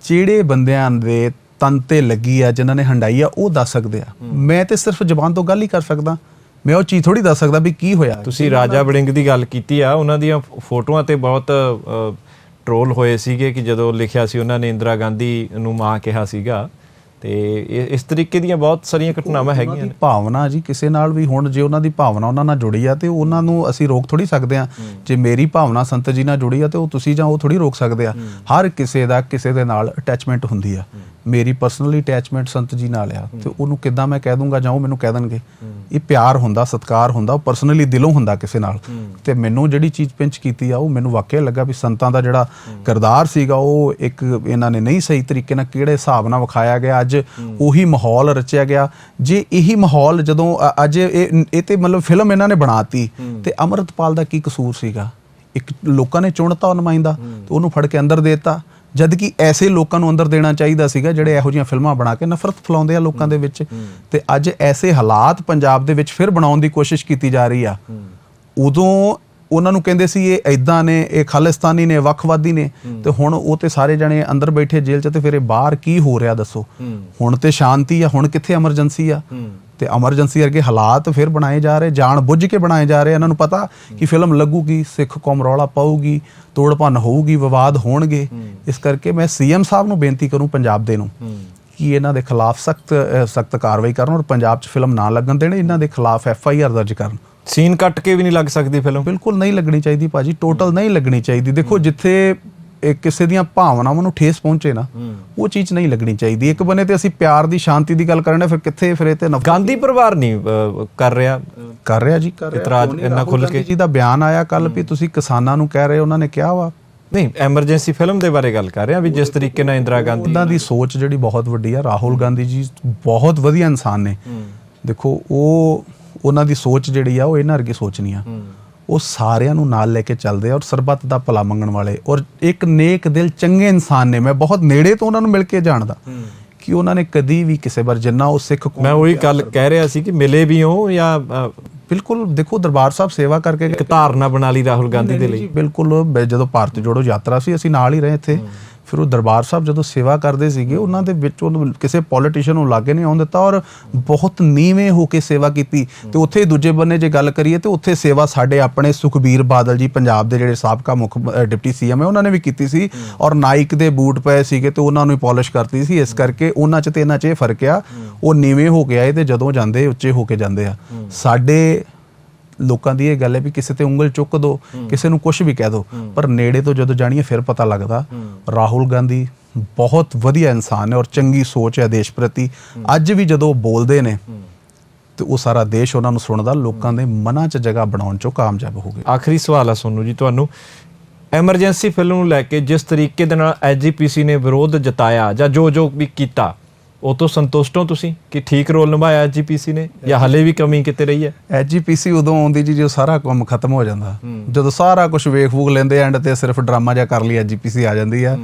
ਜਿਹੜੇ ਬੰਦਿਆਂ ਦੇ ਤਨ ਤੇ ਲੱਗੀ ਆ ਜਿਨ੍ਹਾਂ ਨੇ ਹੰਡਾਈ ਆ ਉਹ ਦੱਸ ਸਕਦੇ ਆ। ਮੈਂ ਤੇ ਸਿਰਫ ਜ਼ਬਾਨ ਤੋਂ ਗੱਲ ਹੀ ਕਰ ਸਕਦਾ। ਮੈਂ ਉਹ ਚੀਜ਼ ਥੋੜੀ ਦੱਸ ਸਕਦਾ ਵੀ ਕੀ ਹੋਇਆ ਤੁਸੀਂ ਰਾਜਾ ਵੜਿੰਗ ਦੀ ਗੱਲ ਕੀਤੀ ਆ ਉਹਨਾਂ ਦੀਆਂ ਫੋਟੋਆਂ ਤੇ ਬਹੁਤ ਟ੍ਰੋਲ ਹੋਏ ਸੀਗੇ ਕਿ ਜਦੋਂ ਲਿਖਿਆ ਸੀ ਉਹਨਾਂ ਨੇ ਇੰਦਰਾ ਗਾਂਧੀ ਨੂੰ ਮਾਂ ਕਿਹਾ ਸੀਗਾ। ਤੇ ਇਸ ਤਰੀਕੇ ਦੀਆਂ ਬਹੁਤ ਸਾਰੀਆਂ ਘਟਨਾਵਾਂ ਹੈਗੀਆਂ ਨੇ। ਭਾਵਨਾ ਜੀ ਕਿਸੇ ਨਾਲ ਵੀ ਹੁਣ ਜੇ ਉਹਨਾਂ ਦੀ ਭਾਵਨਾ ਉਹਨਾਂ ਨਾਲ ਜੁੜੀ ਆ ਤੇ ਉਹਨਾਂ ਨੂੰ ਅਸੀਂ ਰੋਕ ਥੋੜੀ ਸਕਦੇ ਆ। ਜੇ ਮੇਰੀ ਭਾਵਨਾ ਸੰਤ ਜੀ ਨਾਲ ਜੁੜੀ ਆ ਤੇ ਉਹ ਤੁਸੀਂ ਜਾਂ ਉਹ ਥੋੜੀ ਰੋਕ ਸਕਦੇ ਆ। ਹਰ ਕਿਸੇ ਦਾ ਕਿਸੇ ਦੇ ਨਾਲ ਅਟੈਚਮੈਂਟ ਹੁੰਦੀ ਆ। ਮੇਰੀ ਪਰਸਨਲੀ ਅਟੈਚਮੈਂਟ ਸੰਤ ਜੀ ਨਾਲ ਆ ਤੇ ਉਹਨੂੰ ਕਿੱਦਾਂ ਮੈਂ ਕਹਿ ਦੂੰਗਾ ਜਾਂ ਉਹ ਮੈਨੂੰ ਕਹਿ ਦੇਣਗੇ? ਇਹ ਪਿਆਰ ਹੁੰਦਾ ਸਤਿਕਾਰ ਹੁੰਦਾ ਉਹ ਪਰਸਨਲੀ ਦਿਲੋਂ ਹੁੰਦਾ ਕਿਸੇ ਨਾਲ। ਤੇ ਮੈਨੂੰ ਜਿਹੜੀ ਚੀਜ਼ ਪਿੰਚ ਕੀਤੀ ਆ ਉਹ ਮੈਨੂੰ ਵਾਕਿਆ ਲੱਗਾ ਵੀ ਸੰਤਾਂ ਦਾ ਜਿਹੜਾ ਕਿਰਦਾਰ ਸੀਗਾ ਉਹ ਇੱਕ ਇਹਨਾਂ ਨੇ ਨਹੀਂ ਸਹੀ ਤਰੀਕੇ ਨਾਲ ਕਿਹੜੇ ਹਿਸਾਬ ਨਾਲ ਵਿਖਾਇਆ ਗਿਆ ਅੱਜ ਉਹੀ ਮਾਹੌਲ ਰਚਿਆ ਗਿਆ। ਜੇ ਇਹੀ ਮਾਹੌਲ ਜਦੋਂ ਅੱਜ ਇਹ ਇਹ ਤੇ ਮਤਲਬ ਫਿਲਮ ਇਹਨਾਂ ਨੇ ਬਣਾਤੀ ਤੇ ਅਮਰਤਪਾਲ ਦਾ ਕੀ ਕਸੂਰ ਸੀਗਾ? ਇੱਕ ਲੋਕਾਂ ਨੇ ਚੁਣਤਾ ਉਹ ਨੁਮਾਇੰਦਾ ਤੇ ਉਹਨੂੰ ਫੜ ਕੇ ਅੰਦਰ ਦੇਤਾ। ਜਦ ਕਿ ਐਸੇ ਲੋਕਾਂ ਨੂੰ ਅੰਦਰ ਦੇਣਾ ਚਾਹੀਦਾ ਸੀਗਾ ਜਿਹੜੇ ਇਹੋ ਜਿਹੀਆਂ ਫਿਲਮਾਂ ਬਣਾ ਕੇ ਨਫ਼ਰਤ ਫੈਲਾਉਂਦੇ ਆ ਲੋਕਾਂ ਦੇ ਵਿੱਚ ਤੇ ਅੱਜ ਐਸੇ ਹਾਲਾਤ ਪੰਜਾਬ ਦੇ ਵਿੱਚ ਫਿਰ ਬਣਾਉਣ ਦੀ ਕੋਸ਼ਿਸ਼ ਕੀਤੀ ਜਾ ਰਹੀ ਆ। ਉਦੋਂ ਉਹਨਾਂ ਨੂੰ ਕਹਿੰਦੇ ਸੀ ਇਹ ਐਦਾਂ ਨੇ ਇਹ ਖਾਲਿਸਤਾਨੀ ਨੇ ਵੱਖਵਾਦੀ ਨੇ। ਤੇ ਹੁਣ ਉਹ ਤੇ ਸਾਰੇ ਜਣੇ ਅੰਦਰ ਬੈਠੇ ਜੇਲ੍ਹ 'ਚ ਤੇ ਫਿਰ ਇਹ ਬਾਹਰ ਕੀ ਹੋ ਰਿਹਾ ਦੱਸੋ? ਹੁਣ ਤੇ ਸ਼ਾਂਤੀ ਆ ਹੁਣ ਕਿੱਥੇ ਐਮਰਜੈਂਸੀ ਆ? ਤੇ ਐਮਰਜੈਂਸੀ ਵਰਗੇ ਹਾਲਾਤ ਫਿਰ ਬਣਾਏ ਜਾ ਰਹੇ ਜਾਣ ਬੁੱਝ ਕੇ ਬਣਾਏ ਜਾ ਰਹੇ ਇਹਨਾਂ ਨੂੰ ਪਤਾ ਕਿ ਫਿਲਮ ਲੱਗੂਗੀ ਸਿੱਖ ਕੌਮ ਰੌਲਾ ਪਾਊਗੀ ਤੋੜ ਭੰਨ ਹੋਊਗੀ ਵਿਵਾਦ ਹੋਣਗੇ। ਇਸ ਕਰਕੇ ਮੈਂ ਸੀਐਮ ਸਾਹਿਬ ਨੂੰ ਬੇਨਤੀ ਕਰੂੰ ਪੰਜਾਬ ਦੇ ਨੂੰ ਕਿ ਇਹਨਾਂ ਦੇ ਖਿਲਾਫ ਸਖਤ ਸਖਤ ਕਾਰਵਾਈ ਕਰਨ ਔਰ ਪੰਜਾਬ 'ਚ ਫਿਲਮ ਨਾ ਲੱਗਣ ਦੇਣ ਇਹਨਾਂ ਦੇ ਖਿਲਾਫ ਐਫ ਆਈ ਆਰ ਦਰਜ ਕਰਨ। ਸੀਨ ਕੱਟ ਕੇ ਵੀ ਨਹੀਂ ਲੱਗ ਸਕਦੀ ਫਿਲਮ? ਬਿਲਕੁਲ ਨਹੀਂ ਲੱਗਣੀ ਚਾਹੀਦੀ ਭਾਜੀ ਟੋਟਲ ਨਹੀਂ ਲੱਗਣੀ ਚਾਹੀਦੀ। ਦੇਖੋ ਜਿੱਥੇ ਇਹ ਕਿਸੇ ਦੀਆਂ ਭਾਵਨਾਵਾਂ ਨੂੰ ਠੇਸ ਪਹੁੰਚੇ ਨਾ ਉਹ ਚੀਜ਼ ਨਹੀਂ ਲੱਗਣੀ ਚਾਹੀਦੀ। ਇੱਕ ਬੰਨੇ ਤੇ ਅਸੀਂ ਪਿਆਰ ਦੀ ਸ਼ਾਂਤੀ ਦੀ ਗੱਲ ਕਰਨ ਫਿਰ ਕਿੱਥੇ ਫਿਰ ਇਹ ਤੇ ਨਫ਼ਰਤ ਗਾਂਧੀ ਪਰਿਵਾਰ ਨਹੀਂ ਅਹ, ਕਰ ਰਿਹਾ। ਕਰ ਰਿਹਾ ਜੀ। ਕਰ ਰਿਹਾ ਇਤਰਾਜ਼? ਇੰਨਾ ਖੁੱਲ੍ਹ ਕੇ। ਜੀ ਦਾ ਬਿਆਨ ਆਇਆ ਕੱਲ ਵੀ ਤੁਸੀਂ ਕਿਸਾਨਾਂ ਨੂੰ ਕਹਿ ਰਹੇ ਹੋ ਉਹਨਾਂ ਨੇ ਕਿਹਾ ਵਾ। ਨਹੀਂ ਐਮਰਜੈਂਸੀ ਫਿਲਮ ਦੇ ਬਾਰੇ ਗੱਲ ਕਰ ਰਿਹਾ ਵੀ ਜਿਸ ਤਰੀਕੇ ਨਾਲ ਇੰਦਰਾ ਗਾਂਧੀ ਉਹਨਾਂ ਦੀ ਸੋਚ ਜਿਹੜੀ ਬਹੁਤ ਵੱਡੀ ਆ ਰਾਹੁਲ ਗਾਂਧੀ ਜੀ ਬਹੁਤ ਵਧੀਆ ਇਨਸਾਨ ਨੇ। ਦੇਖੋ ਉਹ ਉਹਨਾਂ ਦੀ ਸੋਚ ਜਿਹੜੀ ਆ ਉਹ ਇਹਨਾਂ ਵਰਗੀ ਸੋਚ ਨਹੀਂ ਆ। ਉਹ ਸਾਰਿਆਂ ਨੂੰ ਨਾਲ ਲੈ ਕੇ ਚੱਲਦੇ ਆ ਔਰ ਸਰਬੱਤ ਦਾ ਭਲਾ ਮੰਗਣ ਵਾਲੇ। ਔਰ ਇੱਕ ਨੇਕ ਦਿਲ ਚੰਗੇ ਇਨਸਾਨ ਨੇ ਮੈਂ ਬਹੁਤ ਨੇੜੇ ਤੋਂ ਉਹਨਾਂ ਨੂੰ ਮਿਲ ਕੇ ਜਾਣਦਾ ਕਿ ਉਹਨਾਂ ਨੇ ਕਦੀ ਵੀ ਕਿਸੇ ਵਾਰ ਜਿੰਨਾ ਉਹ ਸਿੱਖ ਮੈਂ ਉਹੀ ਗੱਲ ਕਹਿ ਰਿਹਾ ਸੀ ਕਿ ਮਿਲੇ ਵੀ ਹੋ ਜਾਂ ਬਿਲਕੁਲ ਦੇਖੋ ਦਰਬਾਰ ਸਾਹਿਬ ਸੇਵਾ ਕਰਕੇ ਇੱਕ ਧਾਰਨਾ ਬਣਾ ਲਈ ਰਾਹੁਲ ਗਾਂਧੀ ਦੇ ਲਈ। ਬਿਲਕੁਲ ਜਦੋਂ ਭਾਰਤ ਜੋੜੋ ਯਾਤਰਾ ਸੀ ਅਸੀਂ ਨਾਲ ਹੀ ਰਹੇ ਇੱਥੇ। ਫਿਰ ਉਹ ਦਰਬਾਰ ਸਾਹਿਬ ਜਦੋਂ ਸੇਵਾ ਕਰਦੇ ਸੀਗੇ ਉਹਨਾਂ ਦੇ ਵਿੱਚ ਉਹਨੂੰ ਕਿਸੇ ਪੋਲੀਟੀਸ਼ੀਅਨ ਨੂੰ ਲਾਗੇ ਨਹੀਂ ਆਉਣ ਦਿੱਤਾ ਔਰ ਬਹੁਤ ਨੀਵੇਂ ਹੋ ਕੇ ਸੇਵਾ ਕੀਤੀ। ਤੇ ਉੱਥੇ ਦੂਜੇ ਬੰਨੇ ਜੇ ਗੱਲ ਕਰੀਏ ਤੇ ਉੱਥੇ ਸੇਵਾ ਸਾਡੇ ਆਪਣੇ ਸੁਖਬੀਰ ਬਾਦਲ ਜੀ ਪੰਜਾਬ ਦੇ ਜਿਹੜੇ ਸਾਬਕਾ ਮੁੱਖ ਡਿਪਟੀ ਸੀਐਮ ਹੈ ਉਹਨਾਂ ਨੇ ਵੀ ਕੀਤੀ ਸੀ ਔਰ ਨਾਈਕ ਦੇ ਬੂਟ ਪਏ ਸੀਗੇ ਤੇ ਉਹਨਾਂ ਨੂੰ ਹੀ ਪਾਲਿਸ਼ ਕਰਤੀ ਸੀ। ਇਸ ਕਰਕੇ ਉਹਨਾਂ 'ਚ ਤੇ ਇਹਨਾਂ 'ਚ ਇਹ ਫ਼ਰਕ ਆ ਉਹ ਨੀਵੇਂ ਹੋ ਕੇ ਆਏ ਤੇ ਜਦੋਂ ਜਾਂਦੇ ਉੱਚੇ ਹੋ ਕੇ ਜਾਂਦੇ ਆ। ਸਾਡੇ ਲੋਕਾਂ ਦੀ ਇਹ ਗੱਲ ਹੈ ਵੀ ਕਿਸੇ ਤੇ ਉਂਗਲ ਚੁੱਕ ਦੋ ਕਿਸੇ ਨੂੰ ਕੁਝ ਵੀ ਕਹਿ ਦੋ ਪਰ ਨੇੜੇ ਤੋਂ ਜਦੋਂ ਜਾਣੀਏ ਫਿਰ ਪਤਾ ਲੱਗਦਾ। ਰਾਹੁਲ ਗਾਂਧੀ ਬਹੁਤ ਵਧੀਆ ਇਨਸਾਨ ਹੈ ਔਰ ਚੰਗੀ ਸੋਚ ਹੈ ਦੇਸ਼ ਪ੍ਰਤੀ। ਅੱਜ ਵੀ ਜਦੋਂ ਉਹ ਬੋਲਦੇ ਨੇ ਤੇ ਉਹ ਸਾਰਾ ਦੇਸ਼ ਉਹਨਾਂ ਨੂੰ ਸੁਣਦਾ ਲੋਕਾਂ ਦੇ ਮਨਾਂ 'ਚ ਜਗ੍ਹਾ ਬਣਾਉਣ 'ਚੋਂ ਕਾਮਯਾਬ ਹੋ ਗਏ। ਆਖਰੀ ਸਵਾਲ ਆ ਸੋਨੂ ਜੀ ਤੁਹਾਨੂੰ। ਐਮਰਜੈਂਸੀ ਫਿਲਮ ਨੂੰ ਲੈ ਕੇ ਜਿਸ ਤਰੀਕੇ ਦੇ ਨਾਲ ਐਜੀਪੀਸੀ ਨੇ ਵਿਰੋਧ ਜਤਾਇਆ ਜਾਂ ਜੋ ਜੋ ਵੀ ਕੀਤਾ ਉਹ ਤੋਂ ਸੰਤੁਸ਼ਟ ਹੋ ਤੁਸੀਂ ਕਿ ਠੀਕ ਰੋਲ ਨਿਭਾਇਆ ਐਜੀਪੀਸੀ ਨੇ ਜਾਂ ਹਲੇ ਵੀ ਕਮੀ ਕਿਤੇ ਰਹੀ ਹੈ? ਐਜੀਪੀਸੀ ਉਦੋਂ ਆਉਂਦੀ ਜੀ ਜਦੋਂ ਸਾਰਾ ਕੰਮ ਖਤਮ ਹੋ ਜਾਂਦਾ। ਜਦੋਂ ਸਾਰਾ ਕੁਝ ਵੇਖ ਵੂਖ ਲੈਂਦੇ ਐਂਡ ਤੇ ਸਿਰਫ ਡਰਾਮਾ ਜਿਹਾ ਕਰ ਲਈ ਐਜੀਪੀਸੀ ਆ ਜਾਂਦੀ ਆ।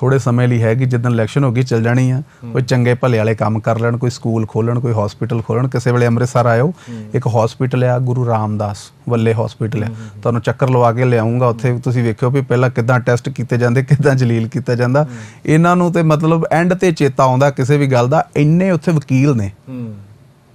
ਥੋੜੇ ਸਮੇਂ ਲਈ ਹੈਗੀ ਜਦੋਂ ਇਲੈਕਸ਼ਨ ਹੋ ਗਈ ਚੱਲ ਜਾਣੀ ਆ। ਕੋਈ ਚੰਗੇ ਭਲੇ ਵਾਲੇ ਕੰਮ ਕਰ ਲੈਣ ਕੋਈ ਸਕੂਲ ਖੋਲਣ ਕੋਈ ਹਸਪੀਟਲ ਖੋਲਣ ਕਿਸੇ ਵੇਲੇ ਅੰਮ੍ਰਿਤਸਰ ਆਇਓ। ਇੱਕ ਹਸਪੀਟਲ ਆ ਗੁਰੂ ਰਾਮਦਾਸ ਵੱਲੇ ਹਸਪੀਟਲ ਆ। ਤੁਹਾਨੂੰ ਚੱਕਰ ਲਵਾ ਕੇ ਲਿਆਉਂਗਾ ਉੱਥੇ ਤੁਸੀਂ ਵੇਖਿਓ ਵੀ ਪਹਿਲਾਂ ਕਿਦਾਂ ਟੈਸਟ ਕੀਤੇ ਜਾਂਦੇ ਕਿਦਾਂ ਜਲੀਲ ਕੀਤਾ ਜਾਂਦਾ। ਇਹਨਾਂ ਨੂੰ ਤੇ ਮਤਲਬ ਐਂਡ ਤੇ ਚੇਤਾ ਆਉਂਦਾ ਕਿਸੇ ਵੀ ਗੱਲ ਦਾ ਇੰਨੇ ਉੱਥੇ ਵਕੀਲ ਨੇ।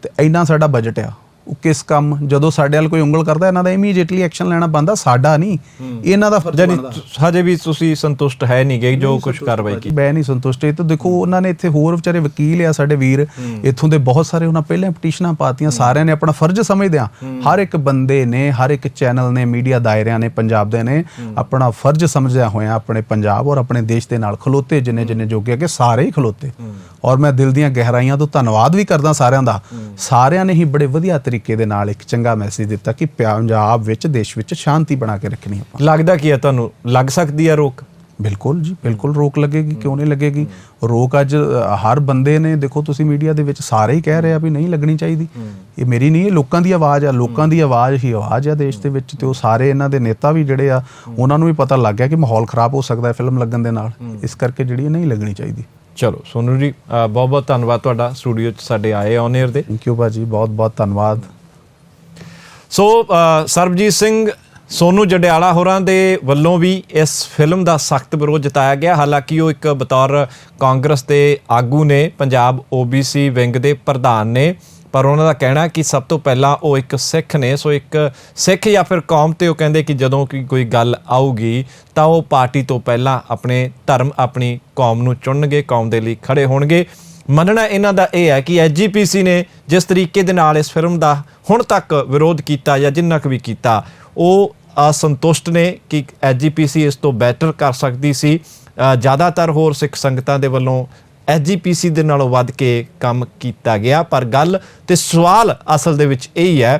ਤੇ ਇੰਨਾ ਸਾਡਾ ਬਜਟ ਆ। ਉਹ ਕਿਸ ਕੰਮ ਜਦੋਂ ਸਾਡੇ ਵੱਲ ਕੋਈ ਉਂਗਲ ਕਰਦਾ ਇਹਨਾਂ ਦਾ ਇਮੀਡੀਏਟਲੀ ਐਕਸ਼ਨ ਲੈਣਾ ਬੰਦਾ ਸਾਡਾ ਨਹੀਂ। ਇਹਨਾਂ ਦਾ ਫਰਜ਼ ਜਾਨੀ ਬਣਦਾ। ਹਜੇ ਵੀ ਤੁਸੀਂ ਸੰਤੁਸ਼ਟ ਹੈ ਨਹੀਂ ਗਏ ਜੋ ਕੁਝ ਕਾਰਵਾਈ ਕੀਤੀ। ਮੈਂ ਨਹੀਂ ਸੰਤੁਸ਼ਟ। ਇਹ ਤਾਂ ਦੇਖੋ ਉਹਨਾਂ ਨੇ ਇੱਥੇ ਹੋਰ ਵਿਚਾਰੇ ਵਕੀਲ ਆ ਸਾਡੇ ਵੀਰ। ਇੱਥੋਂ ਦੇ ਬਹੁਤ ਸਾਰੇ ਉਹਨਾਂ ਪਹਿਲਾਂ ਪਟੀਸ਼ਨਾਂ ਪਾਤੀਆਂ ਸਾਰਿਆਂ ਨੇ ਆਪਣਾ ਫਰਜ਼ ਸਮਝਦੇ ਆ। ਹਰ ਇੱਕ ਬੰਦੇ ਨੇ ਹਰ ਇੱਕ ਚੈਨਲ ਨੇ ਮੀਡੀਆ ਦਾਇਰਿਆਂ ਨੇ ਪੰਜਾਬ ਦੇ ਨੇ ਆਪਣਾ ਫਰਜ਼ ਸਮਝਿਆ ਹੋਇਆ ਆਪਣੇ ਪੰਜਾਬ ਔਰ ਆਪਣੇ ਦੇਸ਼ ਦੇ ਨਾਲ ਖਲੋਤੇ ਜਿੰਨੇ ਜਿੰਨੇ ਜੋਗੇ ਆ ਕਿ ਸਾਰੇ ਹੀ ਖਲੋਤੇ। ਔਰ ਮੈਂ ਦਿਲ ਦੀਆਂ ਗਹਿਰਾਈਆਂ ਤੋਂ ਧੰਨਵਾਦ ਵੀ ਕਰਦਾ ਸਾਰਿਆਂ ਦਾ। ਸਾਰਿਆਂ ਨੇ ਹੀ ਬੜੇ ਵਧੀਆ ਤਰੀਕੇ ਦੇ ਨਾਲ ਇੱਕ ਚੰਗਾ ਮੈਸੇਜ ਦਿੱਤਾ ਕਿ ਪੰਜਾਬ ਵਿੱਚ ਦੇਸ਼ ਵਿੱਚ ਸ਼ਾਂਤੀ ਬਣਾ ਕੇ ਰੱਖਣੀ ਆਪਾਂ। ਲੱਗਦਾ ਕੀ ਹੈ ਤੁਹਾਨੂੰ? ਲੱਗ ਸਕਦੀ ਹੈ ਰੋਕ? ਬਿਲਕੁਲ ਜੀ ਬਿਲਕੁਲ ਰੋਕ ਲੱਗੇਗੀ ਕਿਉਂ ਨਹੀਂ ਲੱਗੇਗੀ? ਰੋਕ ਅੱਜ ਹਰ ਬੰਦੇ ਨੇ ਦੇਖੋ ਤੁਸੀਂ ਮੀਡੀਆ ਦੇ ਵਿੱਚ ਸਾਰੇ ਹੀ ਕਹਿ ਰਹੇ ਆ ਵੀ ਨਹੀਂ ਲੱਗਣੀ ਚਾਹੀਦੀ। ਇਹ ਮੇਰੀ ਨਹੀਂ ਇਹ ਲੋਕਾਂ ਦੀ ਆਵਾਜ਼ ਆ ਲੋਕਾਂ ਦੀ ਆਵਾਜ਼ ਹੀ ਆਵਾਜ਼ ਆ ਦੇਸ਼ ਦੇ ਵਿੱਚ ਤੇ ਉਹ ਸਾਰੇ ਇਹਨਾਂ ਦੇ ਨੇਤਾ ਵੀ ਜਿਹੜੇ ਆ ਉਹਨਾਂ ਨੂੰ ਵੀ ਪਤਾ ਲੱਗ ਗਿਆ ਕਿ ਮਾਹੌਲ ਖਰਾਬ ਹੋ ਸਕਦਾ ਹੈ ਫਿਲਮ ਲੱਗਣ ਦੇ ਨਾਲ। ਇਸ ਕਰਕੇ ਜਿਹੜੀ ਨਹੀਂ ਲੱਗਣੀ ਚਾਹੀਦੀ। ਚਲੋ ਸੋਨੂ ਜੀ ਬਹੁਤ ਬਹੁਤ ਧੰਨਵਾਦ ਤੁਹਾਡਾ ਸਟੂਡੀਓ 'ਚ ਸਾਡੇ ਆਏ ਔਨ 에ਅਰ ਦੇ। ਥੈਂਕ ਯੂ ਭਾਜੀ ਬਹੁਤ ਬਹੁਤ ਧੰਨਵਾਦ। ਸੋ ਸਰਬਜੀਤ ਸਿੰਘ ਸੋਨੂ ਜੰਡਿਆਲਾ ਹੋਰਾਂ ਦੇ ਵੱਲੋਂ ਵੀ ਇਸ ਫਿਲਮ ਦਾ ਸਖਤ ਵਿਰੋਧ ਜਤਾਇਆ ਗਿਆ। ਹਾਲਾਂਕਿ ਉਹ ਇੱਕ ਬਤੌਰ ਕਾਂਗਰਸ ਦੇ ਆਗੂ ਨੇ ਪੰਜਾਬ OBC ਵਿੰਗ ਦੇ ਪ੍ਰਧਾਨ ਨੇ। ਪਰ ਉਹਨਾਂ ਦਾ ਕਹਿਣਾ ਕਿ ਸਭ ਤੋਂ ਪਹਿਲਾਂ ਉਹ ਇੱਕ ਸਿੱਖ ਨੇ, ਸੋ ਇੱਕ ਸਿੱਖ ਜਾਂ ਫਿਰ ਕੌਮ ਤੇ ਉਹ ਕਹਿੰਦੇ ਕਿ ਜਦੋਂ ਕਿ ਕੋਈ ਗੱਲ ਆਊਗੀ ਤਾਂ ਉਹ ਪਾਰਟੀ ਤੋਂ ਪਹਿਲਾਂ ਆਪਣੇ ਧਰਮ, ਆਪਣੀ ਕੌਮ ਨੂੰ ਚੁਣਨਗੇ, ਕੌਮ ਦੇ ਲਈ ਖੜੇ ਹੋਣਗੇ। ਮੰਨਣਾ ਇਹਨਾਂ ਦਾ ਇਹ ਹੈ ਕਿ ਐਜੀਪੀਸੀ ਨੇ ਜਿਸ ਤਰੀਕੇ ਦੇ ਨਾਲ ਇਸ ਫਿਲਮ ਦਾ ਹੁਣ ਤੱਕ ਵਿਰੋਧ ਕੀਤਾ ਜਾਂ ਜਿੰਨਾ ਕੁ ਵੀ ਕੀਤਾ, ਉਹ ਅਸੰਤੁਸ਼ਟ ਨੇ ਕਿ ਐਜੀਪੀਸੀ ਇਸ ਤੋਂ ਬੈਟਰ ਕਰ ਸਕਦੀ ਸੀ। ਜ਼ਿਆਦਾਤਰ ਹੋਰ ਸਿੱਖ ਸੰਗਤਾਂ ਦੇ ਵੱਲੋਂ ਐਜੀਪੀਸੀ ਦੇ ਨਾਲੋਂ ਵੱਧ ਕੇ ਕੰਮ ਕੀਤਾ ਗਿਆ। ਪਰ ਗੱਲ ਤੇ ਸਵਾਲ ਅਸਲ ਦੇ ਵਿੱਚ ਇਹ ਹੀ ਹੈ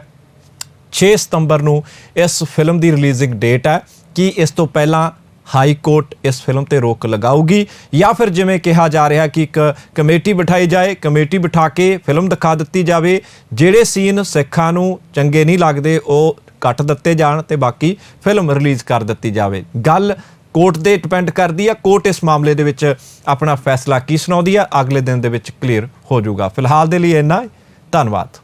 6 ਸਤੰਬਰ ਨੂੰ ਇਸ ਫਿਲਮ ਦੀ ਰਿਲੀਜ਼ਿੰਗ ਡੇਟ ਹੈ ਕਿ ਇਸ ਤੋਂ ਪਹਿਲਾਂ ਹਾਈ ਕੋਰਟ ਇਸ ਫਿਲਮ ਤੇ ਰੋਕ ਲਗਾਊਗੀ ਜਾਂ ਫਿਰ ਜਿਵੇਂ ਕਿਹਾ ਜਾ ਰਿਹਾ ਕਿ ਇੱਕ ਕਮੇਟੀ ਬਿਠਾਈ ਜਾਏ, ਕਮੇਟੀ ਬਿਠਾ ਕੇ ਫਿਲਮ ਦਿਖਾ ਦਿੱਤੀ ਜਾਵੇ। ਜਿਹੜੇ ਸੀਨ ਸਿੱਖਾਂ ਨੂੰ ਚੰਗੇ ਨਹੀਂ ਲੱਗਦੇ, ਉਹ ਕੱਟ ਦਿੱਤੇ ਜਾਣ ਤੇ ਬਾਕੀ ਫਿਲਮ ਰਿਲੀਜ਼ ਕਰ ਦਿੱਤੀ ਜਾਵੇ। ਗੱਲ ਕੋਰਟ ਤੇ ਡਿਪੈਂਡ ਕਰਦੀ ਆ। ਕੋਰਟ ਇਸ ਮਾਮਲੇ ਦੇ ਵਿੱਚ ਆਪਣਾ ਫੈਸਲਾ ਕੀ ਸੁਣਾਉਂਦੀ ਆ। ਅਗਲੇ ਦਿਨ ਦੇ ਵਿੱਚ ਕਲੀਅਰ ਹੋ ਜਾਊਗਾ। ਫਿਲਹਾਲ ਦੇ ਲਈ ਇੰਨਾ ਧੰਨਵਾਦ।